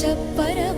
ಚಪ್ಪರವ ಹಾಸಿ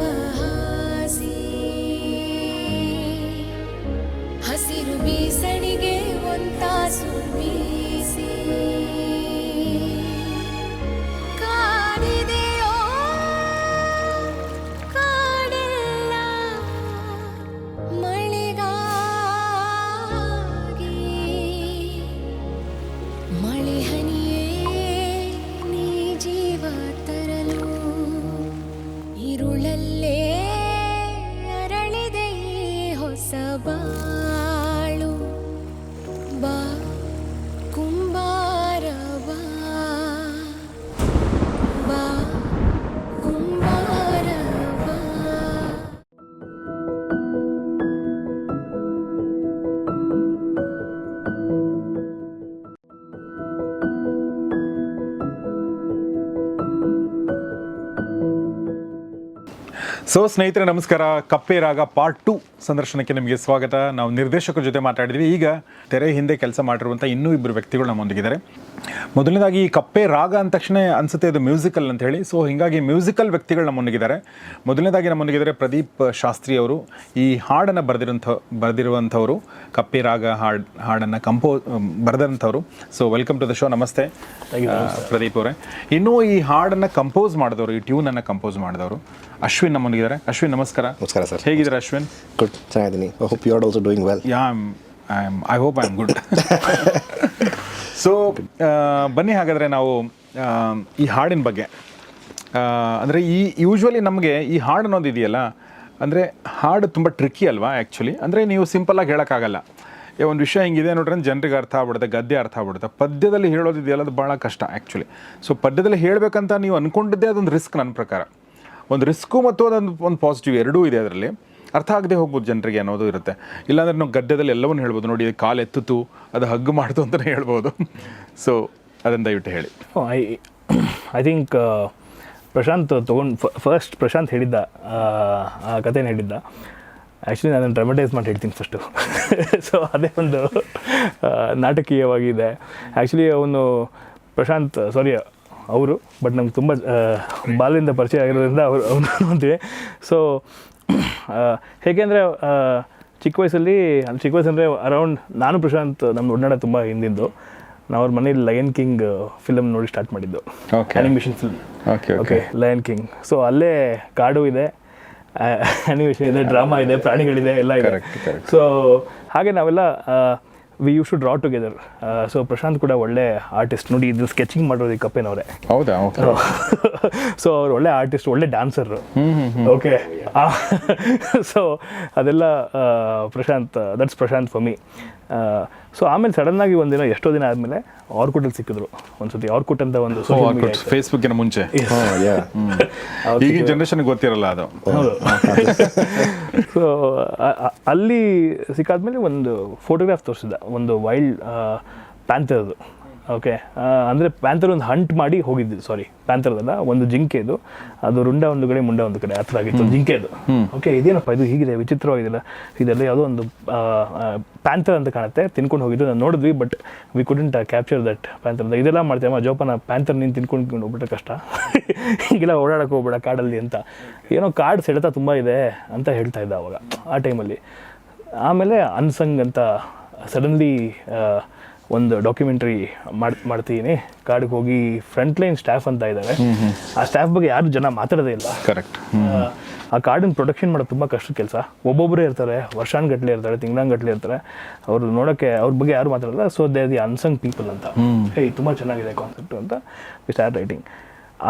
ಸೊ ಸ್ನೇಹಿತರೆ, ನಮಸ್ಕಾರ. ಕಪ್ಪೆ ರಾಗ ಪಾರ್ಟ್ ಟು ಸಂದರ್ಶನಕ್ಕೆ ನಿಮಗೆ ಸ್ವಾಗತ. ನಾವು ನಿರ್ದೇಶಕರ ಜೊತೆ ಮಾತಾಡಿದ್ವಿ. ಈಗ ತೆರೆ ಹಿಂದೆ ಕೆಲಸ ಮಾಡಿರುವಂಥ ಇನ್ನೂ ಇಬ್ಬರು ವ್ಯಕ್ತಿಗಳು ನಮ್ಮೊಂದಿಗಿದ್ದಾರೆ. ಮೊದಲನೇದಾಗಿ ಈ ಕಪ್ಪೆ ರಾಗ ಅಂದ ತಕ್ಷಣ ಅನ್ಸುತ್ತೆ ಇದು ಮ್ಯೂಸಿಕಲ್ ಅಂತ ಹೇಳಿ. ಸೊ ಹೀಗಾಗಿ ಮ್ಯೂಸಿಕಲ್ ವ್ಯಕ್ತಿಗಳು ನಮ್ಮೊಂದಿಗಿದ್ದಾರೆ ಮೊದಲನೇದಾಗಿ ನಮ್ಮೊಂದಿಗಿದ್ದಾರೆ ಪ್ರದೀಪ್ ಶಾಸ್ತ್ರಿ ಅವರು. ಈ ಹಾಡನ್ನು ಬರೆದಿರುವಂಥ ಬರೆದಿರುವಂಥವರು ಕಪ್ಪೆ ರಾಗ ಹಾಡ್ ಹಾಡನ್ನು ಕಂಪೋ ಬರೆದಂಥವ್ರು. So welcome to the show ನಮಸ್ತೆ. ಪ್ರದೀಪ್ ಅವರೇ. ಇನ್ನೂ ಈ ಹಾಡನ್ನು ಕಂಪೋಸ್ ಮಾಡಿದವರು ಈ ಟ್ಯೂನನ್ನು ಕಂಪೋಸ್ ಮಾಡಿದವರು ಅಶ್ವಿನ್ ನಮ್ಮೊಂದಿಗಿದ್ದಾರೆ ಅಶ್ವಿನ್ ನಮಸ್ಕಾರ. ನಮಸ್ಕಾರ ಸರ್. ಹೇಗಿದ್ದಾರೆ ಅಶ್ವಿನ್? ಗುಡ್ ಚೆನ್ನಾಗಿದ್ದೀನಿ. Hope you are also doing well yeah I hope I am good so ಬನ್ನಿ ಹಾಗಾದರೆ ನಾವು ಈ ಹಾಡಿನ ಬಗ್ಗೆ. ಅಂದರೆ ಈ ಯೂಶ್ವಲಿ ನಮಗೆ ಈ ಹಾಡು ಅನ್ನೋದು ಇದೆಯಲ್ಲ, ಅಂದರೆ ಹಾಡು ತುಂಬ ಟ್ರಿಕ್ಕಿ ಅಲ್ವಾ ಆ್ಯಕ್ಚುಲಿ ಅಂದರೆ ನೀವು ಸಿಂಪಲ್ಲಾಗಿ ಹೇಳೋಕ್ಕಾಗಲ್ಲ. ಒಂದು ವಿಷಯ ಹಿಂಗಿದೆ ನೋಡ್ರೆ ಜನರಿಗೆ ಅರ್ಥ ಆಗ್ಬಿಡುತ್ತೆ, ಗದ್ಯ ಅರ್ಥ ಆಗ್ಬಿಡುತ್ತೆ. ಪದ್ಯದಲ್ಲಿ ಹೇಳೋದಿದೆಯಲ್ಲ ಅದು ಭಾಳ ಕಷ್ಟ ಆ್ಯಕ್ಚುಲಿ ಸೊ ಪದ್ಯದಲ್ಲಿ ಹೇಳಬೇಕಂತ ನೀವು ಅಂದ್ಕೊಂಡಿದ್ದೇ ಅದೊಂದು ರಿಸ್ಕ್ ನನ್ನ ಪ್ರಕಾರ. ಒಂದು ರಿಸ್ಕು ಮತ್ತು ಅದೊಂದು, ಒಂದು ಪಾಸಿಟಿವ್ ಎರಡೂ ಇದೆ ಅದರಲ್ಲಿ. ಅರ್ಥ ಆಗದೆ ಹೋಗ್ಬೋದು ಜನರಿಗೆ ಅನ್ನೋದು ಇರುತ್ತೆ. ಇಲ್ಲಾಂದ್ರೆ ನಾವು ಗದ್ದೆದಲ್ಲಿ ಎಲ್ಲವನ್ನು ಹೇಳ್ಬೋದು. ನೋಡಿ ಕಾಲು ಎತ್ತಿತು ಅದು ಹಗ್ಗು ಮಾಡ್ತು ಅಂತಲೇ ಹೇಳ್ಬೋದು. ಸೊ ಅದನ್ನು ದಯವಿಟ್ಟು ಹೇಳಿ. ಐ ಐ ಥಿಂಕ್ ಪ್ರಶಾಂತ್ ತೊಗೊಂಡು ಫಸ್ಟ್ ಪ್ರಶಾಂತ್ ಹೇಳಿದ್ದ ಆ, ಕಥೆನ ಹೇಳಿದ್ದ. ಆ್ಯಕ್ಚುಲಿ ನಾನು ಡ್ರಮಟೈಸ್ ಮಾಡಿ ಹೇಳ್ತೀನಿ ಫಸ್ಟು ಸೊ ಅದೇ ಒಂದು ನಾಟಕೀಯವಾಗಿದೆ ಆ್ಯಕ್ಚುಲಿ ಅವನು ಪ್ರಶಾಂತ್ ಸಾರಿ ಅವರು ಬಟ್ ನಮ್ಗೆ ತುಂಬ ಬಾಲ್ಯದಿಂದ ಪರಿಚಯ ಆಗಿರೋದ್ರಿಂದ ಅವರು ಅವನು ಅಂತೀವಿ. ಸೊ ಹೇಗೆಂದರೆ ಚಿಕ್ಕ ವಯಸ್ಸಲ್ಲಿ ಅಲ್ಲಿ ಚಿಕ್ಕ ವಯಸ್ಸಂದರೆ ಅರೌಂಡ್ ನಾನು ಪ್ರಶಾಂತ್ ನಮ್ಮ ಒಡನಾಡ ತುಂಬ ಹಿಂದಿದ್ದು. ನಾವು ಅವ್ರ ಮನೇಲಿ ಲಯನ್ ಕಿಂಗ್ ಫಿಲಮ್ ನೋಡಿ ಸ್ಟಾರ್ಟ್ ಮಾಡಿದ್ದು. Okay animation film okay okay Lion King so ಅಲ್ಲೇ ಕಾಡು ಇದೆ ಅನಿಮೇಷನ್ ಇದೆ ಡ್ರಾಮಾ ಇದೆ ಪ್ರಾಣಿಗಳಿದೆ ಎಲ್ಲ ಇದೆ. ಸೊ ಹಾಗೆ ನಾವೆಲ್ಲ we you should draw together so Prashanth ಕೂಡ ಒಳ್ಳೆ ಆರ್ಟಿಸ್ಟ್ ನೋಡಿ ಇದು ಸ್ಕೆಚಿಂಗ್ ಮಾಡೋದು ಈ ಕಪ್ಪೆನವರೇ ಹೌದಾ ಸೊ ಅವ್ರು ಒಳ್ಳೆ ಆರ್ಟಿಸ್ಟ್ ಒಳ್ಳೆ ಡ್ಯಾನ್ಸರ್ ಓಕೆ ಸೊ ಅದೆಲ್ಲ ಪ್ರಶಾಂತ್ ದಟ್ಸ್ ಪ್ರಶಾಂತ್ ಫಮಿ ಸೊ ಆಮೇಲೆ ಸಡನ್ನಾಗಿ ಒಂದಿನ ಎಷ್ಟೋ ದಿನ ಆದಮೇಲೆ ಆರ್ಕುಟಲ್ಲಿ ಸಿಕ್ಕಿದ್ರು. ಒಂದ್ಸತಿ ಆರ್ಕುಟ್ ಅಂತ ಒಂದು. ಫೇಸ್ಬುಕ್ಕಿನ ಮುಂಚೆ. ಯಾ ಈಗಿನ ಜನರೇಷನ್ಗೆ ಗೊತ್ತಿರಲ್ಲ ಅದು. ಸೊ ಅಲ್ಲಿ ಸಿಕ್ಕಾದ್ಮೇಲೆ ಒಂದು ಫೋಟೋಗ್ರಾಫ್ ತೋರಿಸಿದ ಒಂದು ವೈಲ್ಡ್ ಪ್ಯಾಂಥರ್ದು ಓಕೆ ಅಂದರೆ ಪ್ಯಾಂಥರ್ ಒಂದು ಹಂಟ್ ಮಾಡಿ ಹೋಗಿದ್ದು ಸಾರಿ ಪ್ಯಾಂಥರ್ದಲ್ಲ ಒಂದು ಜಿಂಕೆ ಇದು. ಅದು ರುಂಡ ಒಂದು ಕಡೆ ಮುಂಡ ಒಂದು ಕಡೆ ಆ ಥರ ಆಗಿತ್ತು ಜಿಂಕೆ ಅದು. ಓಕೆ ಇದೇನಪ್ಪ ಇದು? ಹೀಗಿದೆ ವಿಚಿತ್ರವಾಗಿದೆಲ್ಲ ಇದೆಲ್ಲ ಯಾವುದೋ ಒಂದು ಪ್ಯಾಂಥರ್ ಅಂತ ಕಾಣುತ್ತೆ. ತಿನ್ಕೊಂಡು ಹೋಗಿದ್ದು ನಾನು ನೋಡಿದ್ವಿ but we couldn't capture that panther ಇದೆಲ್ಲ ಮಾಡ್ತೇವೆ ಜೋಪಾನ ಪ್ಯಾಂಥರ್ ನೀನು ತಿನ್ಕೊಂಡು ಹೋಗ್ಬಿಟ್ರೆ ಕಷ್ಟ. ಈಗೆಲ್ಲ ಓಡಾಡಕ್ಕೆ ಹೋಗ್ಬೇಡ ಕಾಡಲ್ಲಿ ಅಂತ. ಏನೋ ಕಾಡು ಸೆಳೆತ ತುಂಬ ಇದೆ ಅಂತ ಹೇಳ್ತಾ ಇದ್ದ ಅವಾಗ ಆ ಟೈಮಲ್ಲಿ ಆಮೇಲೆ ಅನ್ಸಂಗ್ ಅಂತ ಸಡನ್ಲಿ ಒಂದು ಡಾಕ್ಯುಮೆಂಟ್ರಿ ಮಾಡಿ ಮಾಡ್ತೀನಿ. ಕಾಡಿಗೆ ಹೋಗಿ ಫ್ರಂಟ್ ಲೈನ್ ಸ್ಟಾಫ್ ಅಂತ ಇದ್ದಾರೆ ಆ ಸ್ಟಾಫ್ ಬಗ್ಗೆ ಯಾರು ಜನ ಮಾತಾಡೋದೇ ಇಲ್ಲ. ಕರೆಕ್ಟ್ ಆ, ಕಾಡಿನ ಕಾರ್ಡಿನ ಪ್ರೊಟೆಕ್ಷನ್ ಮಾಡೋದು ತುಂಬ ಕಷ್ಟದ ಕೆಲಸ. ಒಬ್ಬೊಬ್ಬರೇ ಇರ್ತಾರೆ ವರ್ಷಾನ್ಗಟ್ಲೆ ಇರ್ತಾರೆ ತಿಂಗಳಂಗಟ್ಲೆ ಇರ್ತಾರೆ. ಅವ್ರು ನೋಡೋಕ್ಕೆ ಅವ್ರ ಬಗ್ಗೆ ಯಾರು ಮಾತಾಡಲ್ಲ so they the unsung people ಅಂತ. ಹೇ ತುಂಬ ಚೆನ್ನಾಗಿದೆ ಕಾನ್ಸೆಪ್ಟ್ ಅಂತ ವಿ ಸ್ಟಾರ್ಟ್ ರೈಟಿಂಗ್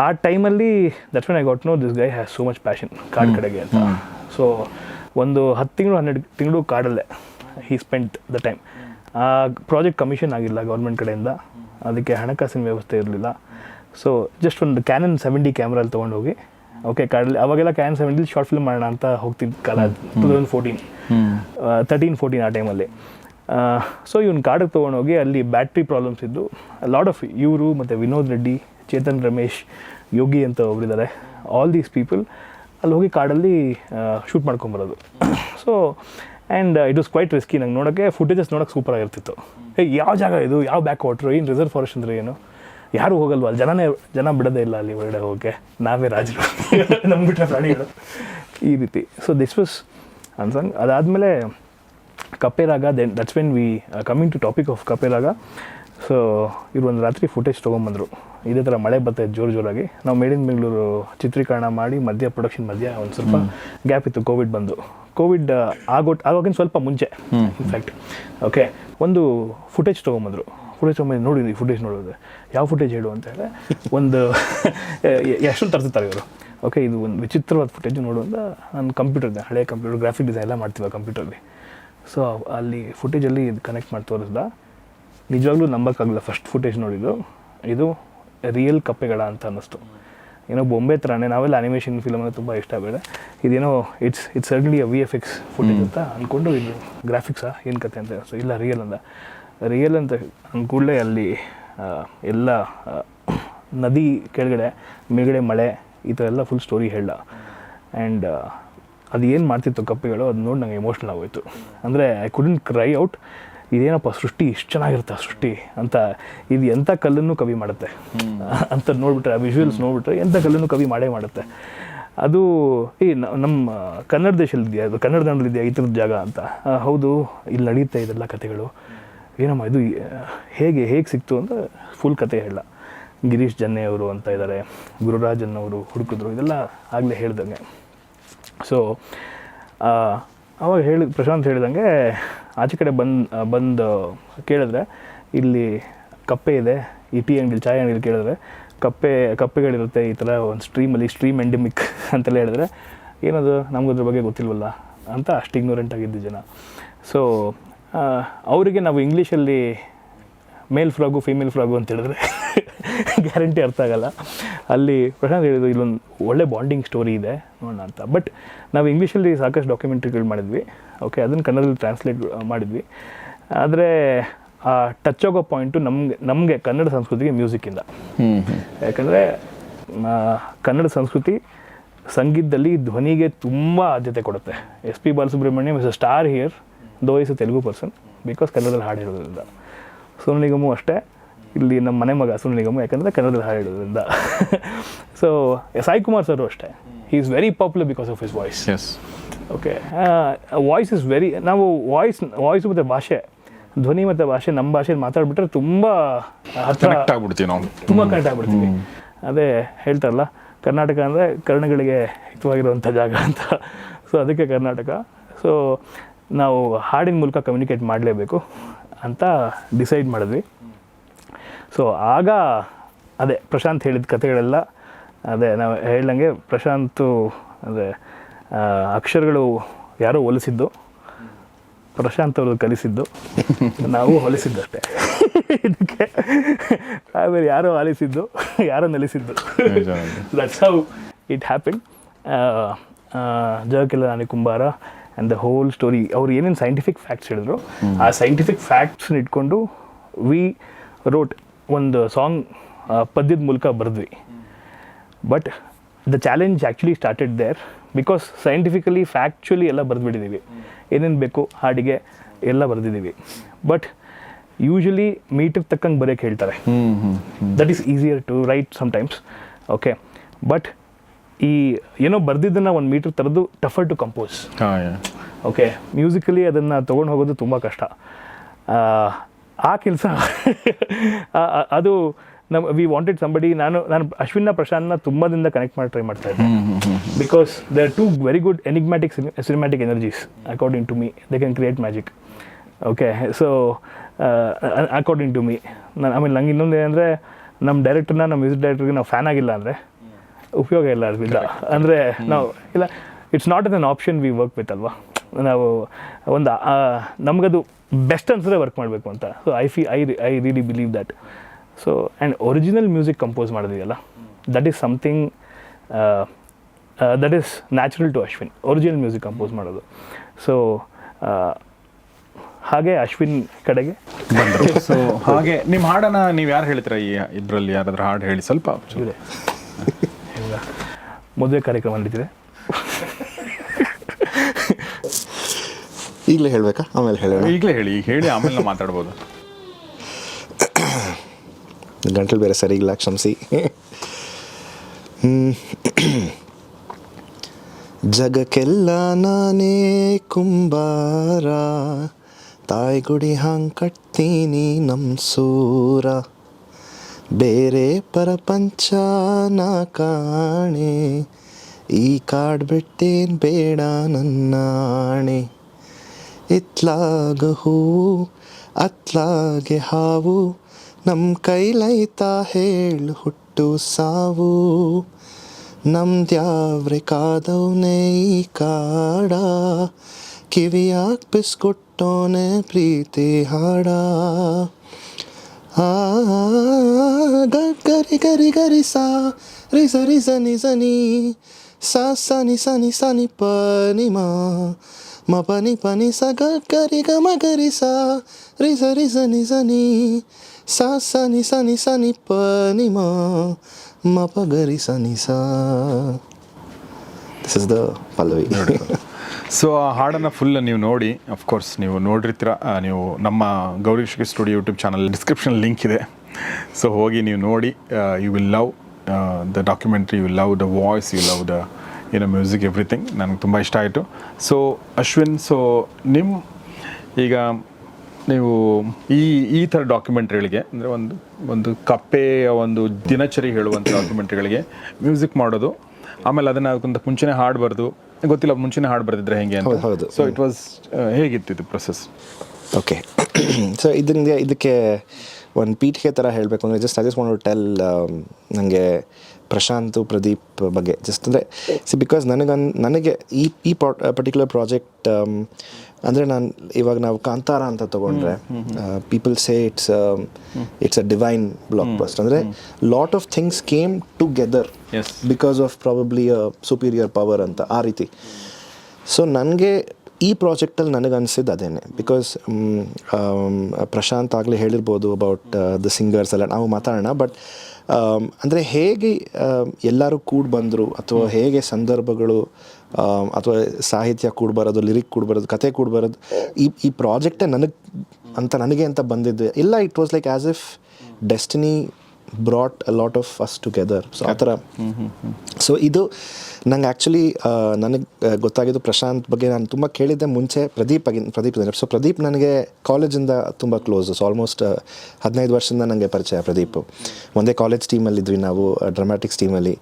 ಆ ಟೈಮಲ್ಲಿ that's when I got know this guy has so much passion ಕಾಡ್ ಕಡೆಗೆ ಅಂತ. ಸೊ ಒಂದು ಹತ್ತು ತಿಂಗಳು ಹನ್ನೆರಡು ತಿಂಗಳು ಕಾಡಲ್ಲೇ he spend the time project commission ಆಗಿಲ್ಲ ಗೌರ್ಮೆಂಟ್ ಕಡೆಯಿಂದ. ಅದಕ್ಕೆ ಹಣಕಾಸಿನ ವ್ಯವಸ್ಥೆ ಇರಲಿಲ್ಲ. ಸೊ ಜಸ್ಟ್ ಒಂದು ಕ್ಯಾನನ್ ಸೆವೆಂಟಿ ಕ್ಯಾಮ್ರಲ್ಲಿ ತೊಗೊಂಡೋಗಿ ಓಕೆ ಕಾಡಲ್ಲಿ ಅವಾಗೆಲ್ಲ ಕ್ಯಾನ್ ಸೆವೆಂಟಿಲಿ ಶಾರ್ಟ್ ಫಿಲ್ಮ್ ಮಾಡೋಣ ಅಂತ ಹೋಗ್ತಿದ್ದ ಕಾಲ two thousand fourteen thirteen fourteen ಆ ಟೈಮಲ್ಲಿ ಸೊ ಇವ್ನು ಕಾಡಿಗೆ ತೊಗೊಂಡೋಗಿ ಅಲ್ಲಿ ಬ್ಯಾಟ್ರಿ ಪ್ರಾಬ್ಲಮ್ಸ್ ಇದ್ದು ಲಾಟ್ ಆಫ್ ಇವರು ಮತ್ತು ವಿನೋದ್ ರೆಡ್ಡಿ ಚೇತನ್ ರಮೇಶ್ ಯೋಗಿ ಅಂತ ಒಬ್ಬರಿದ್ದಾರೆ ಆಲ್ ದೀಸ್ ಪೀಪಲ್ ಅಲ್ಲಿ ಹೋಗಿ ಕಾಡಲ್ಲಿ shoot ಮಾಡ್ಕೊಂಬರೋದು so and it was quite risky ನಂಗೆ ನೋಡೋಕ್ಕೆ ಫುಟೇಜಸ್ ನೋಡೋಕೆ ಸೂಪರ್ ಆಗಿರ್ತಿತ್ತು. ಏ ಯಾವ ಜಾಗ ಇದು? ಯಾವ ಬ್ಯಾಕ್ ವಾಟ್ರು ಏನು ರಿಸರ್ವ್ ಫಾರೆಸ್ಟ್ ಅಂದರೆ ಏನು? ಯಾರು ಹೋಗಲ್ವ? ಅಲ್ಲಿ ಜನನೇ ಜನ ಬಿಡೋದೇ ಇಲ್ಲ ಅಲ್ಲಿ ಹೊರಗಡೆ ಹೋಗೋಕ್ಕೆ ನಾವೇ ರಾಜರು. ನಮ್ಮ ಬಿಟ್ಟರೆ ಪ್ರಾಣಿಗಳು. ಈ ರೀತಿ. So this was unsung. ಅದಾದಮೇಲೆ Kapperaga then that's when we coming to topic of Kapperaga. So ಇವ್ರು ಒಂದು ರಾತ್ರಿ ಫುಟೇಜ್ ತೊಗೊಂಬಂದರು. ಇದೇ ಥರ ಮಳೆ ಬರ್ತಾಯಿತ್ತು ಜೋರು ಜೋರಾಗಿ. ನಾವು ಮೇಡ್ ಇನ್ ಬೆಂಗಳೂರು ಚಿತ್ರೀಕರಣ ಮಾಡಿ ಮಧ್ಯ ಪ್ರೊಡಕ್ಷನ್ ಮಧ್ಯ ಒಂದು ಸ್ವಲ್ಪ ಗ್ಯಾಪ್ ಇತ್ತು. ಕೋವಿಡ್ ಬಂದು. ಕೋವಿಡ್ ಆಗೋ ಆಗೋಕ್ಕಿಂತ ಸ್ವಲ್ಪ ಮುಂಚೆ ಇನ್ಫ್ಯಾಕ್ಟ್ ಓಕೆ ಒಂದು ಫುಟೇಜ್ ತೊಗೊಂಬಂದರು. ಫುಟೇಜ್ ತೊಗೊಂಬಂದು ನೋಡಿದ್ವಿ ಫುಟೇಜ್ ನೋಡೋದು. ಯಾವ ಫುಟೇಜ್ ಹೇಳು ಅಂತ ಹೇಳಿದ್ರೆ ಒಂದು ಎಷ್ಟೊಂದು ತರ್ತಿರ್ತಾರೆ ಇವರು. ಓಕೆ ಇದು ಒಂದು ವಿಚಿತ್ರವಾದ ಫುಟೇಜ್ ನೋಡುವಂತ ನಾನು ಕಂಪ್ಯೂಟರ್ ಇದೆ ಹಳೆ ಕಂಪ್ಯೂಟರ್ ಗ್ರಾಫಿಕ್ ಡಿಸೈನ್ ಎಲ್ಲ ಮಾಡ್ತೀವಿ ಕಂಪ್ಯೂಟರ್ಲಿ ಸೊ ಅಲ್ಲಿ ಫುಟೇಜಲ್ಲಿ ಇದು ಕನೆಕ್ಟ್ ಮಾಡಿ ತೋರಿಸ್ದ. ನಿಜವಾಗ್ಲೂ ನಂಬಕ್ಕಾಗಲ್ಲ ಫಸ್ಟ್ ಫುಟೇಜ್ ನೋಡಿದ್ದು. ಇದು ರಿಯಲ್ ಕಪ್ಪೆಗಳ ಅಂತ ಅನ್ನಿಸ್ತು. ಏನೋ ಬೊಂಬೆ ಥರನೇ ನಾವೆಲ್ಲ ಅನಿಮೇಷನ್ ಫಿಲಮ್ ಅಂದರೆ ತುಂಬ ಇಷ್ಟ ಬೇಡ. ಇದೇನೋ ಇಟ್ಸ್ ಇಟ್ಸ್ ಸರ್ಡ್ಲಿ ವಿ ಎಫ್ ಎಕ್ಸ್ ಫುಟೇಜ್ ಅಂತ ಅಂದ್ಕೊಂಡು ಇದು ಗ್ರಾಫಿಕ್ಸಾ ಏನು ಕತೆ ಅಂತ ಸೊ ಇಲ್ಲ ರಿಯಲ್ ಅಂದ ರಿಯಲ್ ಅಂತ ಅಂದ್ಕೂಡಲೇ ಅಲ್ಲಿ ಎಲ್ಲ ನದಿ ಕೆಳಗಡೆ, ಮೇಲ್ಗಡೆ ಮಳೆ, ಈ ಥರ ಎಲ್ಲ ಫುಲ್ ಸ್ಟೋರಿ ಹೇಳ. ಆ್ಯಂಡ್ ಅದು ಏನು ಮಾಡ್ತಿತ್ತು ಕಪ್ಪೆಗಳು, ಅದು ನೋಡಿ ನಂಗೆ ಎಮೋಷ್ನಲ್ ಆಗೋಯ್ತು. ಅಂದರೆ ಐ ಕುಡಂಟ್ ಕ್ರೈ ಔಟ್ ಇದೇನಪ್ಪ ಸೃಷ್ಟಿ ಇಷ್ಟು ಚೆನ್ನಾಗಿರುತ್ತೆ ಸೃಷ್ಟಿ ಅಂತ. ಇದು ಎಂಥ ಕಲ್ಲನ್ನು ಕವಿ ಮಾಡುತ್ತೆ? ಅಂತ ನೋಡಿಬಿಟ್ರೆ ಆ ವಿಜುವಲ್ಸ್ ನೋಡಿಬಿಟ್ರೆ ಎಂಥ ಕಲ್ಲನ್ನು ಕವಿ ಮಾಡೇ ಮಾಡುತ್ತೆ? ಅದು ಈ ನಮ್ಮ ಕನ್ನಡ ದೇಶದಲ್ಲಿದೆಯಾ ಅದು? ಕನ್ನಡ ನಾಡಲ್ಲಿದೆಯಾ ಈ ಥರದ ಜಾಗ ಅಂತ? ಹೌದು ಇಲ್ಲಿ ನಡೆಯುತ್ತೆ ಇದೆಲ್ಲ ಕಥೆಗಳು. ಏನಮ್ಮ ಇದು ಹೇಗೆ ಹೇಗೆ ಸಿಕ್ತು ಅಂತ ಫುಲ್ ಕತೆ ಹೇಳ. ಗಿರೀಶ್ ಜನ್ನೆ ಅವರು ಅಂತ ಇದ್ದಾರೆ ಗುರುರಾಜನ್ ಅವರು ಹುಡುಕಿದ್ರು ಇದೆಲ್ಲ ಆಗಲೇ ಹೇಳ್ದಂಗೆ. ಸೊ ಅವಾಗ ಹೇಳಿ ಪ್ರಶಾಂತ್ ಹೇಳಿದಂಗೆ ಆಚೆ ಕಡೆ ಬಂದು ಬಂದು, ಕೇಳಿದ್ರೆ ಇಲ್ಲಿ ಕಪ್ಪೆ ಇದೆ, ಈ ಟೀ ಅಂಗಡಿ ಚಾಯ್ ಅಂಗಡಿ ಕೇಳಿದ್ರೆ ಕಪ್ಪೆ, ಕಪ್ಪೆಗಳಿರುತ್ತೆ ಈ ಥರ ಒಂದು ಸ್ಟ್ರೀಮಲ್ಲಿ ಸ್ಟ್ರೀಮ್ ಎಂಡಿಮಿಕ್ ಅಂತೆಲ್ಲ ಹೇಳಿದ್ರೆ ಏನದು ನಮ್ಗೆ ಅದ್ರ ಬಗ್ಗೆ ಗೊತ್ತಿಲ್ವಲ್ಲ ಅಂತ ಅಷ್ಟು ಇಗ್ನೋರೆಂಟ್ ಆಗಿದ್ದು ಜನ. ಸೊ ಅವರಿಗೆ ನಾವು ಇಂಗ್ಲೀಷಲ್ಲಿ ಮೇಲ್ ಫ್ರಾಗು ಫೀಮೇಲ್ ಫ್ರಾಗು ಅಂತ ಹೇಳಿದ್ರೆ ಗ್ಯಾರಂಟಿ ಅರ್ಥ ಆಗಲ್ಲ. ಅಲ್ಲಿ ಪ್ರಶಾಂತ್ ಹೇಳಿದ್ರು ಇಲ್ಲೊಂದು ಒಳ್ಳೆ ಬಾಂಡಿಂಗ್ ಸ್ಟೋರಿ ಇದೆ ನೋಡೋಣ ಅಂತ. ಬಟ್ ನಾವು ಇಂಗ್ಲೀಷಲ್ಲಿ ಸಾಕಷ್ಟು ಡಾಕ್ಯುಮೆಂಟ್ರಿಗಳು ಮಾಡಿದ್ವಿ. ಓಕೆ ಅದನ್ನು ಕನ್ನಡದಲ್ಲಿ ಟ್ರಾನ್ಸ್ಲೇಟ್ ಮಾಡಿದ್ವಿ. ಆದರೆ ಆ ಟಚ್ ಆಗೋ ಪಾಯಿಂಟು ನಮಗೆ ನಮಗೆ ಕನ್ನಡ ಸಂಸ್ಕೃತಿಗೆ ಮ್ಯೂಸಿಕ್ಕಿಂದ ಯಾಕಂದರೆ ಕನ್ನಡ ಸಂಸ್ಕೃತಿ ಸಂಗೀತದಲ್ಲಿ ಧ್ವನಿಗೆ ತುಂಬ ಆದ್ಯತೆ ಕೊಡುತ್ತೆ. S P Balasubrahmanyam is a star here though is a Telugu person because ಕನ್ನಡದಲ್ಲಿ ಹಾಡಿರೋದ್ರಿಂದ ಹೇಳೋದ್ರಿಂದ. ಸೋನು ನಿಗಮು ಅಷ್ಟೇ. ಇಲ್ಲಿ ನಮ್ಮ ಮನೆ ಮಗ ಸೋನು ನಿಗಮು ಯಾಕಂದರೆ ಕನ್ನಡದಲ್ಲಿ ಹಾಡು ಹೇಳೋದ್ರಿಂದ. ಸೊ ಐ ಕುಮಾರ್ ಸರ್ ಅಷ್ಟೇ. He is very popular because of his voice okay voice is very ನಾವು ವಾಯ್ಸ್ ವಾಯ್ಸ್ ಮತ್ತು ಭಾಷೆ ಧ್ವನಿ ಮತ್ತು ಭಾಷೆ ನಮ್ಮ ಭಾಷೆಯಲ್ಲಿ ಮಾತಾಡ್ಬಿಟ್ರೆ ತುಂಬ ಕನೆಕ್ಟ್ ಆಗ್ಬಿಡ್ತೀವಿ ನಾವು. ತುಂಬ ಕನೆಕ್ಟ್ ಆಗ್ಬಿಡ್ತೀವಿ. ಅದೇ ಹೇಳ್ತಾರಲ್ಲ ಕರ್ನಾಟಕ ಅಂದರೆ ಕರ್ಣಗಳಿಗೆ ಹಿತವಾಗಿರುವಂಥ ಜಾಗ ಅಂತ. ಸೊ ಅದಕ್ಕೆ ಕರ್ನಾಟಕ. ಸೊ ನಾವು ಹಾಡಿನ ಮೂಲಕ ಕಮ್ಯುನಿಕೇಟ್ ಮಾಡಲೇಬೇಕು. ಅಂತ ಡಿಸೈಡ್ ಮಾಡಿದ್ವಿ. ಸೊ ಆಗ ಅದೇ ಪ್ರಶಾಂತ್ ಹೇಳಿದ ಕಥೆಗಳೆಲ್ಲ ಅದೇ ನಾವು ಹೇಳ್ದಂಗೆ ಪ್ರಶಾಂತು ಅದೇ ಅಕ್ಷರಗಳು ಯಾರೋ ಹೊಲಿಸಿದ್ದು ಪ್ರಶಾಂತ್ ಅವರು ಕಲಿಸಿದ್ದು ನಾವು ಹೊಲಿಸಿದ್ದಷ್ಟೇ. ಇದಕ್ಕೆ ಆಮೇಲೆ ಯಾರೋ ಆಲಿಸಿದ್ದು ಯಾರೋ ನೆಲೆಸಿದ್ದು. ದಟ್ಸ್ ಹೌ ಇಟ್ ಹ್ಯಾಪನ್ ಜಗಕ್ಕೆಲ್ಲ ನಾನೇ ಕುಂಬಾರ. ಆ್ಯಂಡ್ ದ ಹೋಲ್ ಸ್ಟೋರಿ ಅವ್ರು ಏನೇನು ಸೈಂಟಿಫಿಕ್ ಫ್ಯಾಕ್ಟ್ಸ್ ಹೇಳಿದ್ರು ಆ ಸೈಂಟಿಫಿಕ್ ಫ್ಯಾಕ್ಟ್ಸ್ನ ಇಟ್ಕೊಂಡು ವಿ ರೋಟ್ ಒಂದು ಸಾಂಗ್ ಪದ್ಯದ ಮೂಲಕ ಬರೆದ್ವಿ. But the challenge actually started there because scientifically factually ಎಲ್ಲ ಬರೆದ್ಬಿಟ್ಟಿದ್ದೀವಿ ಏನೇನು ಬೇಕು ಹಾಡಿಗೆ ಎಲ್ಲ ಬರೆದಿದ್ದೀವಿ ಬಟ್ ಯೂಶಲಿ ಮೀಟರ್ ತಕ್ಕಂಗೆ ಬರೆಯೋಕ್ಕೆ ಹೇಳ್ತಾರೆ. That is easier to write sometimes okay but ಈ ಏನೋ ಬರ್ದಿದ್ದನ್ನು ಒಂದು meter ತರದು tougher to compose okay musically ಅದನ್ನು ತೊಗೊಂಡು ಹೋಗೋದು ತುಂಬ ಕಷ್ಟ. ಆ, ಕೆಲಸ ಅದು ನಮ್ಮ ವಿ ವಾಂಟೆಡ್ ಸಂಬಡಿ ನಾನು ನಾನು ಅಶ್ವಿನ್ನ ಪ್ರಶಾಂತ್ನ ತುಂಬದಿಂದ ಕನೆಕ್ಟ್ ಮಾಡಿ ಟ್ರೈ ಮಾಡ್ತಾ ಇದ್ದೆ. Because they are too very good enigmatic cinematic energies according to me they can create magic okay so according to me ನಾನು ಆಮೇಲೆ ನಂಗೆ ಇನ್ನೊಂದು ಏನಂದರೆ ನಮ್ಮ ಡೈರೆಕ್ಟರ್ನ ನಮ್ಮ ಮ್ಯೂಸಿಕ್ ಡೈರೆಕ್ಟರ್ಗೆ ನಾವು ಫ್ಯಾನ್ ಆಗಿಲ್ಲ ಅಂದರೆ ಉಪಯೋಗ ಇಲ್ಲ ಅದರಿಂದ ಅಂದರೆ ನಾವು ಇಲ್ಲ it's not an option we work with ಅಲ್ವಾ? ನಾವು ಒಂದು ನಮಗದು ಬೆಸ್ಟ್ ಅನ್ಸಿದ್ರೆ ವರ್ಕ್ ಮಾಡಬೇಕು ಅಂತ. So I phi I I really believe that so and original music compose ಮಾಡೋದಿದೆಯಲ್ಲ that is something that is natural to Ashwin original music compose ಮಾಡೋದು. So ಹಾಗೆ ಅಶ್ವಿನ್ ಕಡೆಗೆ ಬಂದರು. ಸೊ ಹಾಗೆ ನಿಮ್ಮ ಹಾಡನ್ನು ನೀವು ಯಾರು ಹೇಳ್ತೀರಾ ಈ ಇದರಲ್ಲಿ ಯಾರಾದರೂ ಹಾಡು ಹೇಳಿ ಸ್ವಲ್ಪ. ಮದುವೆ ಕಾರ್ಯಕ್ರಮ ನಡೀತಿದೆ. ಈಗಲೇ ಹೇಳಬೇಕಾ? ಆಮೇಲೆ ಹೇಳೋಣ. ಈಗಲೇ ಹೇಳಿ ಈಗ ಹೇಳಿ ಆಮೇಲೆ ನಾವು ಮಾತಾಡ್ಬೋದು. ಗಂಟಲು ಬೇರೆ ಸರಿಗಿಲ್ಲ ಕ್ಷಮಿಸಿ. ಹ್ಮ್. ಜಗಕ್ಕೆಲ್ಲ ನಾನೇ ಕುಂಬಾರ ತಾಯಿಗುಡಿ ಹಂಗೆ ಕಟ್ತೀನಿ ನಮ್ಮ ಸೂರ. ಬೇರೆ ಪರಪಂಚ ನಾ ಕಾಣೆ. ಈ ಕಾಡ್ ಬಿಟ್ಟೇನ್ ಬೇಡ ನನ್ನಾಣೆ ಇತ್ಲಾಗ ಹೂವು ಅತ್ಲಾಗೆ ಹಾವು. ನಮ್ಮ ಕೈಲೈತ ಹೇಳು ಹುಟ್ಟು ಸಾವು. ನಮ್ದ್ಯಾವ್ರೆ ಕಾದವ್ನೆ ಈ ಕಾಡ. ಕಿವಿಯಾಗ್ ಬಿಸ್ಕೊಟ್ಟೋನೆ ಪ್ರೀತಿ ಹಾಡ. ಆ ಗ- ಗರಿ ಗರಿ ಗರಿ ಸಾ ರಿ ಸರಿ ಸನಿ ಸನಿ ಸ ಸನಿ ಸನಿ ಸನಿ ಪ ನಿ ಮ ಮ ಪನಿ ಪನಿ ಸ ಗ ಗರಿ ಗ ಮ ಗರಿ ಸಾ ರಿ ಸರಿ ಸನಿ ಸನಿ ಸ ಸನಿ ಸನಿ ಸನಿ ಪ ನಿ ಮ ಮ ಪ ಗರಿ ಸನಿ ಸಾ this is the pallavi so ಆ ಹಾಡನ್ನು ಫುಲ್ ನೀವು ನೋಡಿ ಅಫ್ಕೋರ್ಸ್ ನೀವು ನೋಡಿರ್ತೀರ ನೀವು ನಮ್ಮ Gowri Shri studio YouTube channel description link ಇದೆ. ಸೊ ಹೋಗಿ ನೀವು ನೋಡಿ you will love the documentary you love the voice you love the ಏನೋ ಮ್ಯೂಸಿಕ್ ಎವ್ರಿಥಿಂಗ್ ನನಗೆ ತುಂಬ ಇಷ್ಟ ಆಯಿತು. ಸೊ ಅಶ್ವಿನ್ ಸೊ ನಿಮ್ಮ ಈಗ ನೀವು ಈ ಈ ಥರ ಡಾಕ್ಯುಮೆಂಟ್ರಿಗಳಿಗೆ ಅಂದರೆ ಒಂದು ಒಂದು ಕಪ್ಪೆಯ ಒಂದು ದಿನಚರಿ ಹೇಳುವಂಥ ಡಾಕ್ಯುಮೆಂಟ್ರಿಗಳಿಗೆ ಮ್ಯೂಸಿಕ್ ಮಾಡೋದು, ಆಮೇಲೆ ಅದನ್ನು ಅದಕ್ಕಿಂತ ಮುಂಚೆನೇ ಹಾಡು ಬರೆದು ಗೊತ್ತಿಲ್ಲ ಮುಂಚಿನ ಹಾಡು ಬರೆದಿದ್ರೆ ಹೆಂಗೆ ಅಂತ. ಹೌದು. ಸೊ ಇಟ್ ವಾಸ್ ಹೇಗಿತ್ತು ಇದು ಪ್ರೊಸೆಸ್ ಓಕೆ ಸೊ ಇದರಿಂದ ಇದಕ್ಕೆ ಒಂದು ಪೀಠಿಗೆ ಥರ ಹೇಳಬೇಕು ಅಂದರೆ just I just want tell ನನಗೆ ಪ್ರಶಾಂತ್ ಪ್ರದೀಪ್ ಬಗ್ಗೆ. ಜಸ್ಟ್ ಅಂದರೆ ಸಿ ಬಿಕಾಸ್ ನನಗನ್ ನನಗೆ ಈ ಈ ಪರ್ಟಿಕ್ಯುಲರ್ ಪ್ರಾಜೆಕ್ಟ್ ಅಂದರೆ ನಾನು ಇವಾಗ ನಾವು ಕಾಂತಾರ ಅಂತ ತೊಗೊಂಡ್ರೆ people say it's it's a divine block bust ಅಂದರೆ lot of things came together. Because of probably superior power ಅಂತ ಆ ರೀತಿ. ಸೊ ನನಗೆ ಈ ಪ್ರಾಜೆಕ್ಟಲ್ಲಿ ನನಗೆ ಅನಿಸಿದ್ದು ಅದೇನೆ ಬಿಕಾಸ್ ಪ್ರಶಾಂತ್ ಆಗಲೇ ಹೇಳಿರ್ಬೋದು ಅಬೌಟ್ ದ ಸಿಂಗರ್ಸ್ ಎಲ್ಲ ನಾವು ಮಾತಾಡೋಣ. ಬಟ್ ಅಂದರೆ ಹೇಗೆ ಎಲ್ಲರೂ ಕೂಡಿ ಬಂದರು ಅಥವಾ ಹೇಗೆ ಸಂದರ್ಭಗಳು ಅಥವಾ ಸಾಹಿತ್ಯ ಕೂಡ ಬರೋದು ಲಿರಿಕ್ ಕೂಡ ಬರೋದು ಕತೆ ಕೂಡ ಬರೋದು ಈ ಈ ಪ್ರಾಜೆಕ್ಟೇ ನನಗೆ ಅಂತ ನನಗೆ ಅಂತ ಬಂದಿದ್ದು. ಇಲ್ಲ it was like as if destiny brought a lot of us together so ಆ ಥರ ಸೊ ಇದು ನಂಗೆ ಆ್ಯಕ್ಚುಲಿ ನನಗೆ ಗೊತ್ತಾಗಿದ್ದು ಪ್ರಶಾಂತ್ ಬಗ್ಗೆ ನಾನು ತುಂಬ ಕೇಳಿದ್ದೆ ಮುಂಚೆ ಪ್ರದೀಪ್ ಆಗಿ ಪ್ರದೀಪ್ ಸೊ ಪ್ರದೀಪ್ ನನಗೆ ಕಾಲೇಜಿಂದ ತುಂಬ ಕ್ಲೋಸ್ ಸೊ ಆಲ್ಮೋಸ್ಟ್ ಹದಿನೈದು ವರ್ಷದಿಂದ ನನಗೆ ಪರಿಚಯ ಪ್ರದೀಪ್. ಒಂದೇ ಕಾಲೇಜ್ ಟೀಮಲ್ಲಿದ್ವಿ ನಾವು ಡ್ರಾಮ್ಯಾಟಿಕ್ಸ್ ಟೀಮಲ್ಲಿ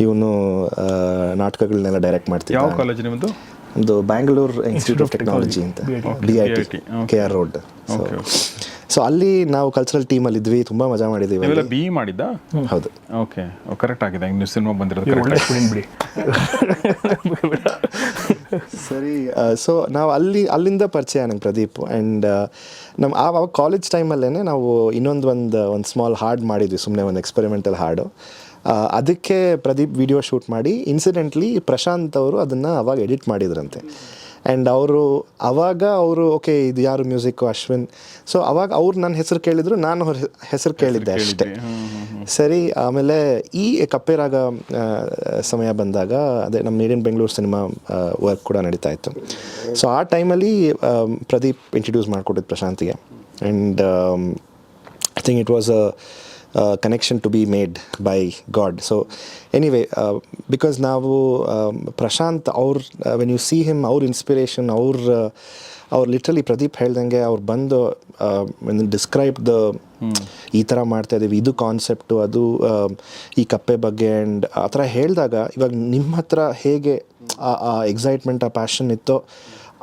ಇವನು ನಾಟಕಗಳನ್ನೆಲ್ಲ ಡೈರೆಕ್ಟ್ ಯಾವ ಮಾಡ್ತಿದ್ದ ಕಾಲೇಜ್ ನಿಮ್ಮದು ಒಂದು ಬ್ಯಾಂಗ್ಳೂರ್ ಇನ್ಸ್ಟಿಟ್ಯೂಟ್ ಆಫ್ ಟೆಕ್ನಾಲಜಿ ಅಂತ. B I T K R road so ಅಲ್ಲಿ ನಾವು ಕಲ್ಚರಲ್ ಟೀಮಲ್ಲಿ ಇದ್ವಿ ತುಂಬ ಮಜಾ ಮಾಡಿದ್ವಿ ಇವೆಲ್ಲ ಬಿ ಮಾಡಿದ್ದ? ಹೌದು. ಓಕೆ ಕರೆಕ್ಟ್ ಆಗಿದೆ. ನೀವು ಸಿನಿಮಾ ಬಂದಿರೋದು ಬಿಡಿ. ಸರಿ ಸೊ ನಾವು ಅಲ್ಲಿ ಅಲ್ಲಿಂದ ಪರಿಚಯ ನಂಗೆ ಪ್ರದೀಪ್. ಆ್ಯಂಡ್ ನಮ್ಮ ಆವಾಗ ಕಾಲೇಜ್ ಟೈಮಲ್ಲೇ ನಾವು ಇನ್ನೊಂದು ಒಂದು ಒಂದು ಸ್ಮಾಲ್ ಹಾಡ್ ಮಾಡಿದ್ವಿ. ಸುಮ್ಮನೆ ಒಂದು ಎಕ್ಸ್ಪೆರಿಮೆಂಟಲ್ ಹಾಡು ಅದಕ್ಕೆ ಪ್ರದೀಪ್ ವಿಡಿಯೋ ಶೂಟ್ ಮಾಡಿ ಇನ್ಸಿಡೆಂಟ್ಲಿ ಪ್ರಶಾಂತ್ ಅವರು ಅದನ್ನು ಅವಾಗ ಎಡಿಟ್ ಮಾಡಿದ್ರಂತೆ. ಆ್ಯಂಡ್ ಅವರು ಅವಾಗ ಅವರು ಓಕೆ ಇದು ಯಾರು ಮ್ಯೂಸಿಕ್ಕು ಅಶ್ವಿನ್? ಸೊ ಅವಾಗ ಅವ್ರು ನನ್ನ ಹೆಸರು ಕೇಳಿದ್ರು ನಾನು ಅವ್ರ ಹೆಸರು ಕೇಳಿದ್ದೆ ಅಷ್ಟೇ. ಸರಿ ಆಮೇಲೆ ಈ ಕಪ್ಪೆರಾಗ ಸಮಯ ಬಂದಾಗ ಅದೇ ನಮ್ಮ ಮೇಡ್ ಬೆಂಗಳೂರು ಸಿನಿಮಾ ವರ್ಕ್ ಕೂಡ ನಡೀತಾ ಇತ್ತು. ಸೊ ಆ ಟೈಮಲ್ಲಿ ಪ್ರದೀಪ್ ಇಂಟ್ರಡ್ಯೂಸ್ ಮಾಡಿಕೊಟ್ಟಿದ್ದು ಪ್ರಶಾಂತಿಗೆ. And I think it was a connection to be made by god so anyway because ನಾವು ಪ್ರಶಾಂತ್ ಅವ್ರ ವೆನ್ ಯು ಸಿ ಹಿಮ್ ಅವ್ರ ಇನ್ಸ್ಪಿರೇಷನ್ ಅವ್ರ ಅವ್ರು ಲಿಟ್ರಲಿ ಪ್ರದೀಪ್ ಹೇಳ್ದಂಗೆ ಅವ್ರು ಬಂದು ಡಿಸ್ಕ್ರೈಬ್ ದ ಈ ಥರ ಮಾಡ್ತಾ ಇದ್ದೀವಿ, ಇದು ಕಾನ್ಸೆಪ್ಟು ಅದು ಈ ಕಪ್ಪೆ ಬಗ್ಗೆ ಆ್ಯಂಡ್ ಆ ಥರ ಹೇಳಿದಾಗ ಇವಾಗ ನಿಮ್ಮ ಹತ್ರ ಹೇಗೆ ಆ ಎಕ್ಸೈಟ್ಮೆಂಟ್ ಆ ಪ್ಯಾಷನ್ ಇತ್ತೋ